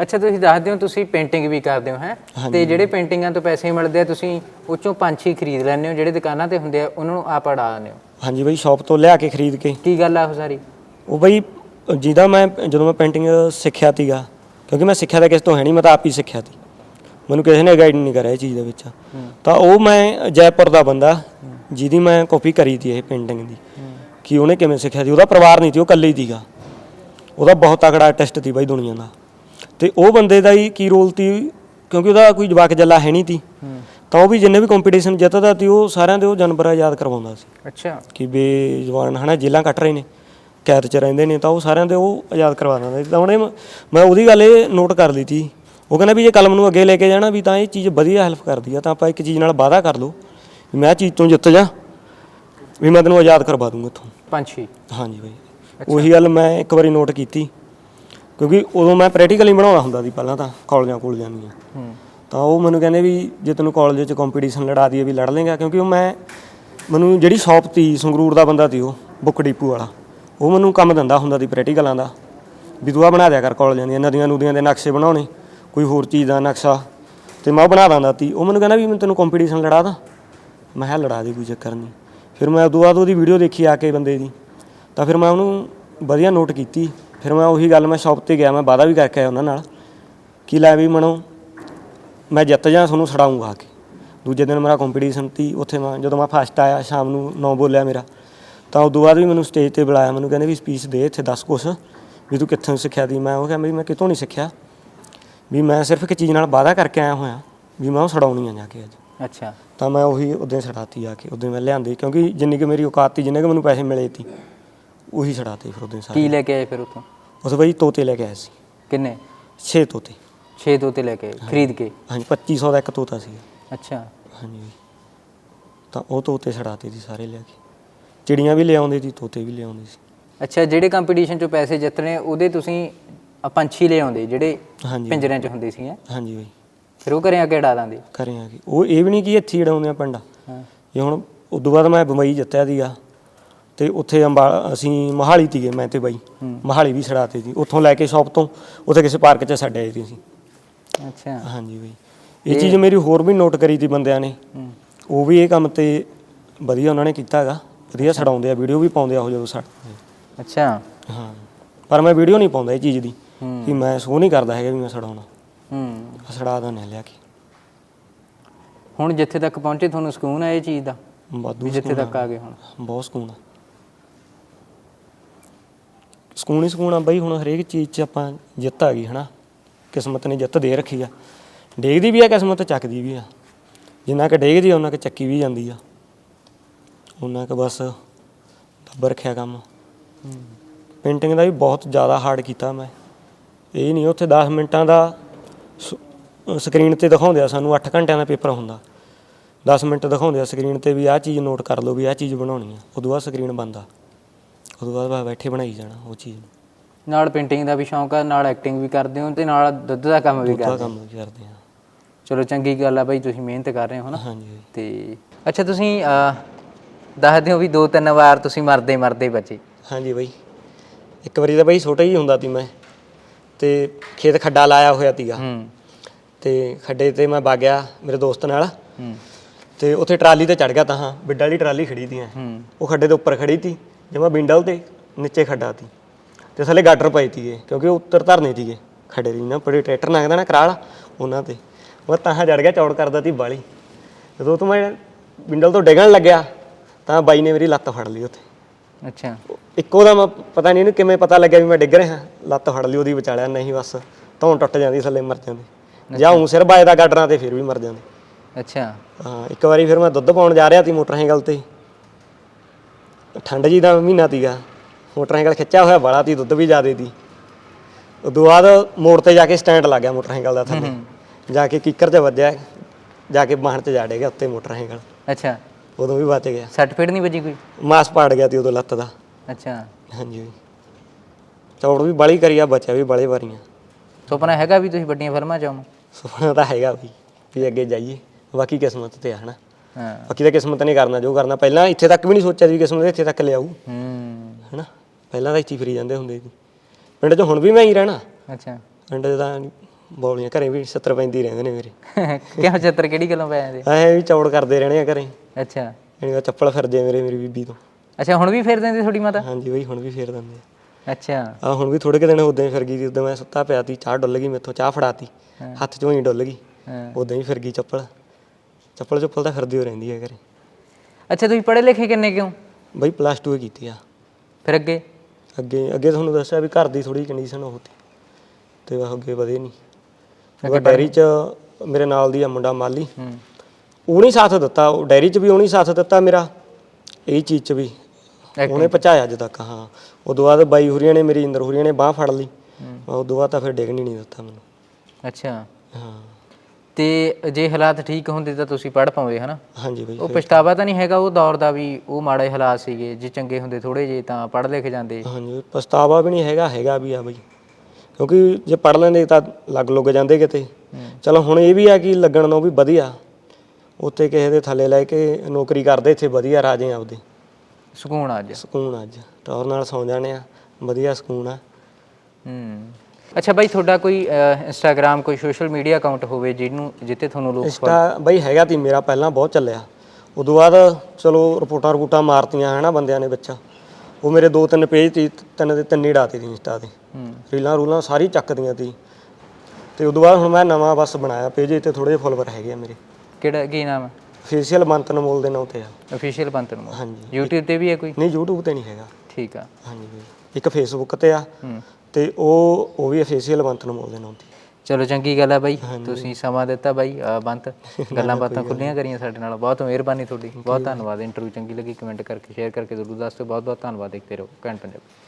ਅੱਛਾ ਤੁਸੀਂ ਦੱਸਦੇ ਹੋ ਤੁਸੀਂ ਪੇਂਟਿੰਗ ਵੀ ਕਰਦੇ ਹੋ ਹੈ? ਤੇ ਜਿਹੜੇ ਪੇਂਟਿੰਗਾਂ ਤੋਂ ਪੈਸੇ ਮਿਲਦੇ ਆ ਤੁਸੀਂ ਉਹ ਚੋਂ ਪੰਛੀ ਖਰੀਦ ਲੈਂਦੇ ਹੋ ਜਿਹੜੇ ਦੁਕਾਨਾਂ ਤੇ ਹੁੰਦੇ ਆ ਉਹਨਾਂ ਨੂੰ ਆਪ ਅੜਾ ਦਿੰਦੇ ਹੋ। ਹਾਂਜੀ ਬਈ ਸ਼ਾਪ ਤੋਂ ਲਿਆ ਕੇ ਖਰੀਦ ਕੇ। ਕੀ ਗੱਲ ਆ ਉਹ ਸਾਰੀ? ਉਹ ਬਈ ਜਿਹਦਾ ਮੈਂ ਜਦੋਂ ਮੈਂ ਪੇਂਟਿੰਗ ਸਿੱਖਿਆ ਤੀਗਾ ਕਿਉਂਕਿ ਮੈਂ ਸਿੱਖਿਆ ਤਾਂ ਕਿਸੇ ਤੋਂ ਹੈ ਨਹੀਂ ਮੈਂ ਤਾਂ ਆਪ ਹੀ ਸਿੱਖਿਆ ਤੀ। ਮੈਨੂੰ ਕਿਸੇ ਨੇ ਗਾਈਡ ਨਹੀਂ ਕਰਿਆ ਇਹ ਚੀਜ਼ ਦੇ ਵਿੱਚ। ਤਾਂ ਉਹ ਮੈਂ ਜੈਪੁਰ ਦਾ ਬੰਦਾ ਜਿਹਦੀ ਮੈਂ ਕਾਪੀ ਕਰੀ ਤੀ ਇਹ ਪੇਂਟਿੰਗ ਦੀ। ਕਿ ਉਹਨੇ ਕਿਵੇਂ ਸਿੱਖਿਆ ਸੀ ਉਹਦਾ ਪਰਿਵਾਰ ਨਹੀਂ ਸੀ ਉਹ ਇਕੱਲੇ ਹੀ ਸੀਗਾ ਉਹਦਾ ਬਹੁਤ ਤਕੜਾ ਆਰਟਿਸਟ ਸੀ ਬਾਈ ਦੁਨੀਆ ਦਾ। ਤੇ ਉਹ ਬੰਦੇ ਦਾ ਹੀ ਕੀ ਰੋਲ ਤੀ ਕਿਉਂਕਿ ਉਹਦਾ ਕੋਈ ਜਵਾਕ ਜੱਲਾ ਹੈ ਨਹੀਂ ਤੀ। ਤਾਂ ਉਹ ਵੀ ਜਿੰਨੇ ਵੀ ਕੰਪੀਟੀਸ਼ਨ ਜਿੱਤਦਾ ਤੀ ਉਹ ਸਾਰਿਆਂ ਦੇ ਉਹ ਜਾਨਵਰਾਂ ਯਾਦ ਕਰਵਾਉਂਦਾ ਸੀ। ਅੱਛਾ। ਕਿ ਬੇਜਵਾਨ ਹਨਾ ਜੇਲਾਂ ਕੱਟ ਰਹੇ ਨੇ। ਕੈਦ 'ਚ ਰਹਿੰਦੇ ਨੇ ਤਾਂ ਉਹ ਸਾਰਿਆਂ ਦੇ ਉਹ ਆਜ਼ਾਦ ਕਰਵਾ ਦਿੰਦਾ ਤਾਂ ਉਹਨੇ ਮ- ਉਹਦੀ ਗੱਲ ਇਹ ਨੋਟ ਕਰ ਲਈ ਤੀ ਉਹ ਕਹਿੰਦਾ ਵੀ ਜੇ ਕਲਮ ਨੂੰ ਅੱਗੇ ਲੈ ਕੇ ਜਾਣਾ ਵੀ ਤਾਂ ਇਹ ਚੀਜ਼ ਵਧੀਆ ਹੈਲਪ ਕਰਦੀ ਆ ਤਾਂ ਆਪਾਂ ਇੱਕ ਚੀਜ਼ ਨਾਲ ਵਾਅਦਾ ਕਰ ਲਓ ਵੀ ਮੈਂ ਇਹ ਚੀਜ਼ ਤੋਂ ਜਿੱਤ ਜਾ ਵੀ ਮੈਂ ਤੈਨੂੰ ਆਜ਼ਾਦ ਕਰਵਾ ਦੂੰਗਾ ਇੱਥੋਂ। ਪੰਛੀ। ਹਾਂਜੀ ਬਾਈ। ਉਹੀ ਗੱਲ ਮੈਂ ਇੱਕ ਵਾਰੀ ਨੋਟ ਕੀਤੀ। ਕਿਉਂਕਿ ਉਦੋਂ ਮੈਂ ਪ੍ਰੈਕਟੀਕਲੀ ਬਣਾਉਣਾ ਹੁੰਦਾ ਸੀ ਪਹਿਲਾਂ ਤਾਂ ਕਾਲਜਾਂ ਕੋਲਜਾਂ ਦੀਆਂ। ਹੂੰ। ਤਾਂ ਉਹ ਮੈਨੂੰ ਕਹਿੰਦੇ ਵੀ ਜੇ ਤੈਨੂੰ ਕਾਲਜ ਵਿੱਚ ਕੰਪੀਟੀਸ਼ਨ ਲੜਾ ਦਈਏ ਵੀ ਲੜ ਲੇਗਾ ਕਿਉਂਕਿ ਉਹ ਮੈਂ ਮੈਨੂੰ ਜਿਹੜੀ ਸ਼ਾਪ ਤੀ ਸੰਗਰੂਰ ਦਾ ਬੰਦਾ ਤੀ ਉਹ ਬੁੱਕ ਡੀਪੂ ਵਾਲਾ। ਉਹ ਮੈਨੂੰ ਕੰਮ ਦਿੰਦਾ ਹੁੰਦਾ ਸੀ ਪ੍ਰੈਕਟੀਕਲਾਂ ਦਾ। ਵੀ ਤੂੰ ਆ ਬਣਾ ਦਿਆ ਕਰ ਕਾਲਜਾਂ ਦੀਆਂ, ਨਦੀਆਂ ਨੂਦੀਆਂ ਦੇ ਨਕਸ਼ੇ ਬਣਾਉਣੇ, ਕੋਈ ਹੋਰ ਚੀਜ਼ ਦਾ ਨਕਸ਼ਾ। ਤੇ ਮੈਂ ਉਹ ਬਣਾ ਦਿੰਦਾ ਤੀ ਉਹ ਮੈਨੂੰ ਕਹਿੰਦਾ ਵੀ ਮੈਂ ਤੈਨੂੰ ਕੰਪੀਟੀਸ਼ਨ ਲੜਾ ਦਾਂ। ਮੈਂ ਕਿਹਾ ਲੜਾ ਦੇ ਕੋਈ ਚੱਕਰ ਨਹੀਂ। ਫਿਰ ਮੈਂ ਉਦੋਂ ਬਾਅਦ ਉਹਦੀ ਵੀਡੀਓ ਦੇਖੀ ਆ ਕੇ ਬੰਦੇ ਦੀ। ਤਾਂ ਫਿਰ ਮੈਂ ਉਹਨੂੰ ਵਧੀਆ ਨੋਟ ਕੀਤੀ। ਫਿਰ ਮੈਂ ਉਹੀ ਗੱਲ ਮੈਂ ਸ਼ਾਪ ਤੇ ਗਿਆ, ਮੈਂ ਵਾਅਦਾ ਵੀ ਕਰਕੇ ਆਇਆ ਉਹਨਾਂ ਨਾਲ ਕਿ ਲੈ ਵੀ ਮਣੋ ਮੈਂ ਜਿੱਤ ਜਾ ਤੁਹਾਨੂੰ ਛਡਾਊਂਗਾ ਆ ਕੇ। ਦੂਜੇ ਦਿਨ ਮੇਰਾ ਕੰਪੀਟੀਸ਼ਨ ਤੀ ਉੱਥੇ ਮੈਂ ਜਦੋਂ ਮੈਂ ਫਸਟ ਆਇਆ, ਸ਼ਾਮ ਨੂੰ 9 ਬੋਲਿਆ ਮੇਰਾ। ਤਾਂ ਉਦੋਂ ਬਾਅਦ ਵੀ ਮੈਨੂੰ ਸਟੇਜ ਤੇ ਬੁਲਾਇਆ ਮੈਨੂੰ ਕਹਿੰਦੇ ਵੀ ਸਪੀਚ ਦੇ ਇੱਥੇ 10 ਕੁਛ ਵੀ ਤੂੰ ਕਿੱਥੋਂ ਸਿੱਖਿਆ ਦੀ? ਮੈਂ ਉਹ ਕਿਹਾ ਵੀ ਮੈਂ ਕਿਤੋਂ ਨਹੀਂ ਸਿੱਖਿਆ। ਵੀ ਮੈਂ ਸਿਰਫ ਇੱਕ ਚੀਜ਼ ਨਾਲ ਵਾਅਦਾ ਕਰਕੇ ਆਇਆ ਹੋਇਆ ਵੀ ਮੈਂ ਉਹ ਛਡਾਉਣੀ ਆ ਜਾ ਕੇ ਅੱਜ। ਅੱਛਾ। ਤਾਂ ਮੈਂ ਉਹੀ ਉਦੋਂ ਛਡਾਤੀ ਆ ਕੇ ਉਦੋਂ ਮੈਂ ਲਿਆਂਦੀ ਕਿਉਂਕਿ ਜਿੰਨੀ ਕਿ ਮੇਰੀ ਔਕਾਤ ਤੀ ਜਿੰਨੇ ਕਿ ਮੈਨੂੰ ਪੈਸੇ ਮਿਲੇ ਤੀ ਉਹੀ ਛਡਾਤੇ ਫਿਰ ਉਦੋਂ ਕੀ ਸਾਰੇ। ਲੈ ਕੇ ਆਏ ਫਿਰ ਉਤੋਂ ਉਸ ਬਈ ਤੋਤੇ ਲੈ ਕੇ ਆਇਆ ਸੀ। ਕਿੰਨੇ? 6 ਤੋਤੇ। 6 ਤੋਤੇ ਲੈ ਕੇ ਆਏ, ਖਰੀਦ ਕੇ? ਹਾਂਜੀ 2500 ਦਾ ਇੱਕ ਤੋਤਾ ਸੀ ਅੱਛਾ। ਹਾਂਜੀ। ਤਾਂ ਉਹ ਤੋਤੇ ਛੜਾਤੇ ਸੀ ਸਾਰੇ ਲਿਆ ਕੇ। ਚਿੜੀਆਂ ਵੀ ਲਿਆਉਂਦੇ ਸੀ ਤੋਤੇ ਵੀ ਲਿਆਉਂਦੇ ਸੀ। ਅੱਛਾ ਜਿਹੜੇ ਕੰਪੀਟੀਸ਼ਨ ਚੋਂ ਪੈਸੇ ਜਿੱਤਣੇ ਉਹਦੇ ਤੁਸੀਂ ਅ, ਪੰਛੀ ਲੈ ਆਉਂਦੇ ਜਿਹੜੇ ਹਾਂਜੀ। ਪਿੰਜਰਿਆਂ 'ਚ ਹੁੰਦੇ ਸੀ ਹੈਂ? ਹਾਂਜੀ ਬਈ। ਫਿਰ ਉਹ ਘਰੇ ਆ ਕੇ ਉਡਾ ਦਿੰਦੇ। ਕਰੇ ਆ ਕੇ। ਉਹ ਇਹ ਵੀ ਨਹੀਂ ਕਿ ਇੱਥੇ ਹੀ ਉਡਾਉਂਦੇ ਆ ਪਿੰਡ। ਹਾਂ। ਇਹ ਹੁਣ ਉਦੋਂ ਬਾਅਦ ਮੈਂ ਬੰਬਈ ਜਿੱਤਿਆ ਸੀਗਾ ਤੇ ਉੱਥੇ ਅੰਬਾ ਅਸੀਂ ਮਹਾਲੀ ਤੀਗੇ ਮੈਂ ਤੇ ਬਾਈ। ਮਹਾਲੀ ਵੀ ਛੜਾਤੇ ਸੀ। ਉੱਥੋਂ ਲੈ ਕੇ ਸ਼ਾਪ ਤੋਂ ਉੱਥੇ ਕਿਸੇ ਪਾਰਕ 'ਚ ਛੱਡ ਆਏ ਸੀ ਅਸੀਂ। ਅੱਛਾ। ਹਾਂਜੀ ਬਈ। ਇਹ ਚੀਜ਼ ਮੇਰੀ ਹੋਰ ਵੀ ਨੋਟ ਕਰੀ ਤੀ ਬੰਦਿਆਂ ਨੇ। ਹੂੰ। ਉਹ ਵੀ ਇਹ ਕੰਮ ਤੇ ਵਧੀਆ ਉਹਨਾਂ ਨੇ ਕੀਤਾ ਹੈਗਾ। ਵਧੀਆ ਛਡਾਉਂਦੇ ਆ ਵੀਡੀਓ ਵੀ ਪਾਉਂਦੇ ਆ ਉਹ ਜਦੋਂ ਛੱਡ ਅੱਛਾ। ਹਾਂ। ਪਰ ਮੈਂ ਵੀਡੀਓ ਨਹੀਂ ਪਾਉਂਦਾ ਇਹ ਚੀਜ਼ ਦੀ। ਕਿ ਮੈਂ ਸੋ ਨਹੀਂ ਕਰਦਾ ਹੈਗਾ ਵੀ ਮੈਂ ਛਡਾਉਣਾ ਹੂੰ। ਛੜਾ ਦਾ ਲਿਆ ਕੇ। ਹੁਣ ਜਿੱਥੇ ਤੱਕ ਪਹੁੰਚੇ ਤੁਹਾਨੂੰ ਸਕੂਨ ਹੈ ਇਹ ਚੀਜ਼ ਦਾ? ਵਾਧੂ ਵੀ ਜਿੱਥੇ ਸਕੂਨ ਤੱਕ ਆ ਗਏ ਹੁਣ। ਬਹੁਤ ਸਕੂਨ ਆ। ਸਕੂਨ ਹੀ ਸਕੂਨ ਆ ਬਈ ਹੁਣ ਹਰੇਕ ਚੀਜ਼ 'ਚ ਆਪਾਂ ਜਿੱਤ ਆ ਗਈ ਹਨਾ? ਕਿਸਮਤ ਨੇ ਜਿੱਤ ਦੇ ਰੱਖੀ ਆ। ਡੇਗਦੀ ਵੀ ਆ ਕਿਸਮਤ ਚੱਕਦੀ ਵੀ ਆ। ਜਿੰਨਾ ਕਿ ਡੇਗਦੀ ਆ ਉਹਨਾਂ ਕਿ ਚੱਕੀ ਵੀ ਜਾਂਦੀ ਆ। ਉਹਨਾਂ ਕਿ ਬਸ ਦੱਬ ਰੱਖਿਆ ਕੰਮ। ਪੇਂਟਿੰਗ ਦਾ ਵੀ ਬਹੁਤ ਜ਼ਿਆਦਾ ਹਾਰਡ ਕੀਤਾ ਮੈਂ। ਇਹ ਨਹੀਂ ਉੱਥੇ 10 ਮਿੰਟਾਂ ਦਾ ਸਕਰੀਨ ਤੇ ਦਿਖਾਉਂਦੇ ਆ ਸਾਨੂੰ 8 ਘੰਟਿਆਂ ਦਾ ਪੇਪਰ ਹੁੰਦਾ। 10 ਮਿੰਟ ਦਿਖਾਉਂਦੇ ਆ ਸਕਰੀਨ ਤੇ ਵੀ ਆਹ ਚੀਜ਼ ਨੋਟ ਕਰ ਲਓ ਵੀ ਆਹ ਚੀਜ਼ ਬਣਾਉਣੀ ਆ। ਉਦੋਂ ਬਾਅਦ ਸਕਰੀਨ ਬੰਦ ਆ। ਉਦੋਂ ਬਾਅਦ ਬਸ ਬੈਠੇ ਬਣਾਈ ਜਾਣਾ ਉਹ ਚੀਜ਼। ਨੂੰ ਨਾਲ ਪੇਂਟਿੰਗ ਦਾ ਵੀ ਸ਼ੌਂਕ ਆ ਨਾਲ ਐਕਟਿੰਗ ਵੀ ਕਰਦੇ ਹੋ ਤੇ ਨਾਲ ਦੁੱਧ ਦਾ ਕੰਮ ਵੀ ਕਰਦੇ ਹੋ। ਕੰਮ ਵੀ ਕਰਦੇ ਆ। ਚਲੋ ਚੰਗੀ ਗੱਲ ਆ ਬਾਈ ਤੁਸੀਂ ਮਿਹਨਤ ਕਰ ਰਹੇ ਹੋ ਹਨਾ? ਹਾਂਜੀ। ਤੇ ਅੱਛਾ ਤੁਸੀਂ ਦੱਸਦੇ ਹੋ ਵੀ ਦੋ ਤਿੰਨ ਵਾਰ ਤੁਸੀਂ ਮਰਦੇ ਮਰਦੇ ਬਚੇ। ਹਾਂਜੀ ਬਾਈ। ਇੱਕ ਵਾਰੀ ਤਾਂ ਬਾਈ ਛੋਟਾ ਹੀ ਹੁੰਦਾ ਸੀ ਮੈਂ। ਤੇ ਖੇਤ ਖੱਡਾ ਲਾਇਆ ਹੋਇਆ ਸੀਗਾ। ਹੂੰ। ਤੇ ਖੱਡੇ ਤੇ ਮੈਂ ਵਗ ਮੇਰੇ ਦੋਸਤ ਨਾਲ। ਹੂੰ। ਤੇ ਉੱਥੇ ਟਰਾਲੀ ਤੇ ਚੜ ਗਿਆ ਤਾਂ ਹਾਂ ਬਿੱਡ ਵਾਲੀ ਟਰਾਲੀ ਖੜੀ ਤੀ ਐਂ। ਹੂੰ। ਉਹ ਖੱਡੇ ਦੇ ਉੱਪਰ ਖੜੀ ਤੀ ਜਿਵੇਂ ਬਿੰਡਲ ਤੇ ਨੀਚੇ ਖੱਡਾ ਤੀ ਤੇ ਥੱਲੇ ਗਾਡਰ ਪਈ ਤੀਗੇ ਕਿਉਂਕਿ ਉਹ ਉੱਤਰ ਧਰਨੇ ਤੀਗੇ ਖੱਡੇ ਦੀ ਨਾ ਬੜੇ ਟਰੈਕਟਰ ਲੰਘਦਾ ਨਾ ਕਰਾਲ ਉਹਨਾਂ ਤੇ। ਉਹ ਤਾਂ ਜੜ ਗਿਆ ਚੌੜ ਕਰਦਾ ਤੀ ਬਾਲੀ। ਜਦੋਂ ਤੋਂ ਮੈਂ ਬਿੰਡਲ ਤੋਂ ਡਿੱਗਣ ਲੱਗਿਆ ਤਾਂ ਬਾਈ ਨੇ ਮੇਰੀ ਲੱਤ ਫੜ ਲਈ ਉੱਥੇ। ਅੱਛਾ। ਇੱਕੋ ਦਾ ਪਤਾ ਨਹੀਂ ਇਹਨੂੰ ਕਿਵੇਂ ਪਤਾ ਲੱਗਿਆ ਵੀ ਮੈਂ ਡਿੱਗ ਰਿਹਾ। ਲੱਤ ਫੜ ਲਈ ਉਹਦੀ ਵਿਚਾਲਿਆ ਨਹੀਂ ਬਸ ਧੌਣ ਟੁੱਟ ਜਾਂਦੀ ਥੱਲੇ ਮਰ ਜਾਂਦੇ। ਜਾਂ ਉਂ ਸਿਰ ਵੱਜਦਾ ਗਾਡਰਾਂ ਤੇ ਫਿਰ ਵੀ ਮਰ ਜਾਂਦੇ। ਅੱਛਾ। ਹਾਂ ਇੱਕ ਵਾਰੀ ਫਿਰ ਮੈਂ ਦੁੱਧ ਪਾਉਣ ਜਾ ਰਿਹਾ ਸੀ ਮੋਟਰਸਾਈਕਲ ਤੇ। ਠੰਡ ਜੀ ਦਾ ਮਹੀਨਾ ਤੀਗਾ। ਮੋਟਰਸਾਈਕਲ ਖਿੱਚਿਆ ਹੋਇਆ ਬੜਾ ਤੀ ਦੁੱਧ ਵੀ ਜ਼ਿਆਦੇ ਤੀ। ਉਦੋਂ ਬਾਅਦ ਮੋੜ ਤੇ ਜਾ ਕੇ ਸਟੈਂਡ ਲੱਗ ਗਿਆ ਮੋਟਰਸਾਈਕਲ ਦਾ ਥੱਲੇ। ਜਾ ਕੇ ਕੀਕਰ 'ਚ ਵੱਜਿਆ ਜਾ ਕੇ ਬਾਹਣ 'ਚ ਜਾ ਡਿਆ ਗਿਆ ਉੱਤੇ ਮੋਟਰਸਾਈਕਲ। ਅੱਛਾ। ਉਦੋਂ ਵੀ ਬਚ ਗਿਆ। ਸੱਟ ਫੇੜ ਨਹੀਂ ਵੱਜੀ ਕੋਈ? ਮਾਸ ਪਾੜ ਗਿਆ ਤੀ ਉਦੋਂ ਲੱਤ ਦਾ। ਅੱਛਾ। ਹਾਂਜੀ। ਚੌੜ ਵੀ ਬੜੀ ਕਰੀ ਆ ਬਚਿਆ ਵੀ ਬੜੇ ਵਾਰੀਆਂ। ਸੁਪਨਾ ਹੈਗਾ ਵੀ ਤੁਸੀਂ ਵੱਡੀਆਂ ਫਿਲਮਾਂ 'ਚ ਆਉਂ ਸੁਪਨਾ ਤਾਂ ਹੈਗਾ ਵੀ ਵੀ ਅੱਗੇ ਜਾਈਏ। ਬਾਕੀ ਕਿਸਮਤ ਤੇ ਆ ਹਨਾ। ਹਾਂ। ਬਾਕੀ ਤਾਂ ਕਿਸਮਤ ਨੇ ਕਰਨਾ ਜੋ ਕਰਨਾ। ਪਹਿਲਾਂ ਇੱਥੇ ਤੱਕ ਵੀ ਨਹੀਂ ਸੋਚਿਆ ਸੀ ਵੀ ਕਿਸਮਤ ਇੱਥੇ ਤੱਕ ਲਿਆਊ। ਹੂੰ। ਹਨਾ। ਪਹਿਲਾਂ ਤਾਂ ਇੱਥੇ ਹੀ ਫਿਰੀ ਜਾਂਦੇ ਹੁੰਦੇ ਸੀ। ਪਿੰਡ 'ਚ ਹੁਣ ਵੀ ਮੈਂ ਹੀ ਰਹਿਣਾ। ਅੱਛਾ। ਪਿੰਡ 'ਚ ਤਾਂ ਬੌਲੀਆਂ ਘਰੇ ਵੀ 70 ਪੈਂਦੀ ਰਹਿੰਦੇ ਨੇ ਮੇਰੇ ਕਿਉਂ ਛੱਤਰ ਕਿਹੜੀ ਗੱਲੋਂ ਪੈ ਜਾਂਦੇ? ਐ ਵੀ ਚੌੜ ਕਰਦੇ ਰਹਿਣੇ ਆ ਘਰੇ। ਅੱਛਾ। ਇਹਨੇ ਚੱਪਲ ਫਿਰਦੇ ਆ ਮੇਰੇ ਮੇਰੀ ਬੀਬੀ ਤੋਂ। ਅੱਛਾ ਹੁਣ ਵੀ ਫੇਰ ਦਿੰਦੀ ਤੁਹਾਡੀ ਮਾਤਾ? ਹਾਂਜੀ ਬਈ ਹੁਣ ਵੀ ਫੇਰ ਦਿੰਦੇ ਆ। ਅੱਛਾ। ਆ ਹੁਣ ਵੀ ਥੋੜੇ ਕੁ ਦਿਨ ਉਦਾਂ ਹੀ ਫਿਰ ਗਈ ਸੀ ਉਦਾਂ ਮੈਂ ਸੁੱਤਾ ਪਿਆ ਤੀ ਚਾਹ ਡੁੱਲ ਗਈ ਮੇਥੋਂ ਚਾਹ ਫੜਾਤੀ। ਹੱਥ ਚੋਂ ਹੀ ਡੁੱਲ ਗਈ। ਉਦਾਂ ਹੀ ਫਿਰ ਗਈ ਚੱਪਲ। ਚੱਪਲ ਚੱਪਲ ਤਾਂ ਫਿਰਦੀ ਹੋ ਰਹਿੰਦੀ ਹੈ ਘਰੇ। ਅੱਛਾ ਤੁਸੀਂ ਪੜ੍ਹੇ ਲਿਖੇ ਕਿੰਨੇ ਕਿਉਂ ਬਈ ਪਲੱਸ 2 ਕੀਤੀ ਆ। ਫਿਰ ਅੱਗੇ? ਅੱਗੇ ਅੱਗੇ ਤੁਹਾਨੂੰ ਦੱਸਿਆ ਵੀ ਘਰ ਦੀ ਥੋੜੀ ਕੰਡੀਸ਼ਨ ਉਹ ਤੀ। ਤੇ ਉਹ ਅੱਗੇ ਵਧੇ ਨਹੀਂ ਉਹ ਡੈਰੀ 'ਚ ਮੇਰੇ ਨਾਲ ਦੀ ਆ ਮੁੰਡਾ ਮਾਲੀ। ਹੂੰ। ਉਹ ਨਹੀਂ ਸਾਥ ਦਿੱਤਾ ਉਹ ਡੈਰੀ 'ਚ ਵੀ ਉਹਨੇ ਸਾਥ ਦਿੱਤਾ ਮੇਰਾ। ਇਹ ਚੀਜ਼ 'ਚ ਵੀ ਉਹਨੇ ਪਹੁੰਚਾਇਆ ਅੱਜ ਤੱਕ ਹਾਂ। ਉਦੋਂ ਬਾਅਦ ਬਾਈ ਹੁਰੀਆਂ ਨੇ ਮੇਰੀ ਇੰਦਰ ਹੁਰੀਆਂ ਨੇ ਬਾਹ ਫੜ ਲਈ। ਉਦੋਂ ਬਾਅਦ ਤਾਂ ਫਿਰ ਡਿੱਗਣ ਨਹੀਂ ਦਿੱਤਾ ਮੈਨੂੰ। ਅੱਛਾ। ਹਾਂ। ਤੇ ਜੇ ਹਾਲਾਤ ਠੀਕ ਹੁੰਦੇ ਤਾਂ ਤੁਸੀਂ ਪੜ੍ਹ ਪਾਉਂਦੇ ਹਨਾ? ਹਾਂਜੀ ਬਈ ਉਹ ਪਛਤਾਵਾ ਤਾਂ ਨਹੀਂ ਹੈਗਾ ਉਹ ਦੌਰ ਦਾ ਵੀ ਉਹ ਮਾੜੇ ਹਾਲਾਤ ਸੀਗੇ ਜੇ ਚੰਗੇ ਹੁੰਦੇ ਥੋੜੇ ਜੇ ਤਾਂ ਪੜ੍ਹ ਲਿਖ ਜਾਂਦੇ। ਹਾਂਜੀ ਪਛਤਾਵਾ ਵੀ ਨਹੀਂ ਹੈਗਾ ਹੈਗਾ ਵੀ ਆ ਬਈ। ਕਿਉਂਕਿ ਜੇ ਪੜ ਲੈਂਦੇ ਤਾਂ ਲੱਗ ਲੁੱਗ ਜਾਂਦੇ ਕਿਤੇ। ਚਲੋ ਹੁਣ ਇਹ ਵੀ ਆ ਕਿ ਲੱਗਣ ਨੂੰ ਵੀ ਵਧੀਆ। ਉੱਥੇ ਕਿਸੇ ਦੇ ਥੱਲੇ ਲੈ ਕੇ ਨੌਕਰੀ ਕਰਦੇ ਇੱਥੇ ਵਧੀਆ ਰਾਜੇ ਆਪਦੇ। ਸਕੂਨ ਆ ਅੱਜ। ਸਕੂਨ ਅੱਜ। ਟੌਰ ਨਾਲ ਸੌਂ ਜਾਣੇ ਆ। ਵਧੀਆ ਸਕੂਨ ਆ। ਹੂੰ। ਅੱਛਾ ਬਾਈ ਤੁਹਾਡਾ ਕੋਈ ਇੰਸਟਾਗ੍ਰam ਕੋਈ ਸੋਸ਼ਲ ਮੀਡੀਆ ਅਕਾਊਂਟ ਹੋਵੇ ਜਿਹਨੂੰ ਜਿੱਤੇ ਤੁਹਾਨੂੰ ਲੋਕ ਇੰਸਟਾ ਬਈ ਹੈਗਾ ਤੀ ਮੇਰਾ ਪਹਿਲਾਂ ਬਹੁਤ ਚੱਲਿਆ। ਉਦੋਂ ਬਾਅਦ ਚਲੋ ਰਿਪੋਰਟਾਂ ਰਿਪੋਰਟਾਂ ਮਾਰਤੀਆਂ ਹਨਾ ਬੰਦਿਆਂ ਨੇ ਵਿੱਚ। ਉਹ ਮੇਰੇ ਦੋ ਤਿੰਨ ਪੇਜ ਤੀ ਤਿੰਨ ਦੇ ਤਿੰਨ ਹੀ ਡਾਤੇ ਸੀ ਇੰਸਟਾ ਤੇ। ਰੀਲਾਂ ਰੂਲਾਂ ਸਾਰੀ ਚੱਕਦੀਆਂ ਤੀ। ਤੇ ਉਦੋਂ ਬਾਅਦ ਹੁਣ ਮੈਂ ਨਵਾਂ ਬਸ ਬਣਾਇਆ ਪੇਜ ਤੇ ਥੋੜੇ ਜਿਹੇ ਫੋਲੋਵਰ ਹੈਗੇ ਆ ਮੇਰੇ। ਕਿਹੜਾ ਕੀ ਨਾਮ ਹੈ? ਫੇਸ਼ੀਅਲ ਮੰਤ ਨਮੋਲ ਦੇ ਨਾਂ ਤੇ ਆ। ਅਫੀਸ਼ੀਅਲ ਬੰਤਨ ਮੋ ਹਾਂਜੀ। YouTube ਤੇ ਵੀ ਹੈ ਕੋਈ? ਨਹੀਂ YouTube ਤੇ ਨਹੀਂ ਹੈਗਾ। ਠੀਕ ਆ। ਹਾਂਜੀ। ਬਈ ਇੱਕ ਫੇਸਬੁੱਕ ਤੇ ਆ। ਹੂੰ। ਤੇ ਉਹ ਉਹ ਵੀ ਫੇਸ਼ੀਅਲ ਮੰਤ ਨਮੋਲ ਦੇ ਨਾਂ ਤੇ। ਚਲੋ ਚੰਗੀ ਗੱਲ ਹੈ ਬਾਈ। ਤੁਸੀਂ ਸਮਾਂ ਦਿੱਤਾ ਬਾਈ ਬੰਤ। ਗੱਲਾਂ ਬਾਤਾਂ ਖੁੱਲੀਆਂ ਕਰੀਆਂ ਸਾਡੇ ਨਾਲ। ਬਹੁਤ ਮਿਹਰਬਾਨੀ ਤੁਹਾਡੀ। ਬਹੁਤ ਧੰਨਵਾਦ। ਇੰਟਰਵਿਊ ਚੰਗੀ ਲੱਗੀ ਕਮੈਂਟ ਕਰਕੇ ਸ਼ੇਅਰ ਕਰਕੇ ਜ਼ਰੂਰ ਦੱਸੋ ਬਹੁਤ ਬਹੁਤ ਧੰਨਵਾਦ। ਦੇਖਦੇ ਰਹੋ। ਕੈਂਟ ਪੰਜਾਬ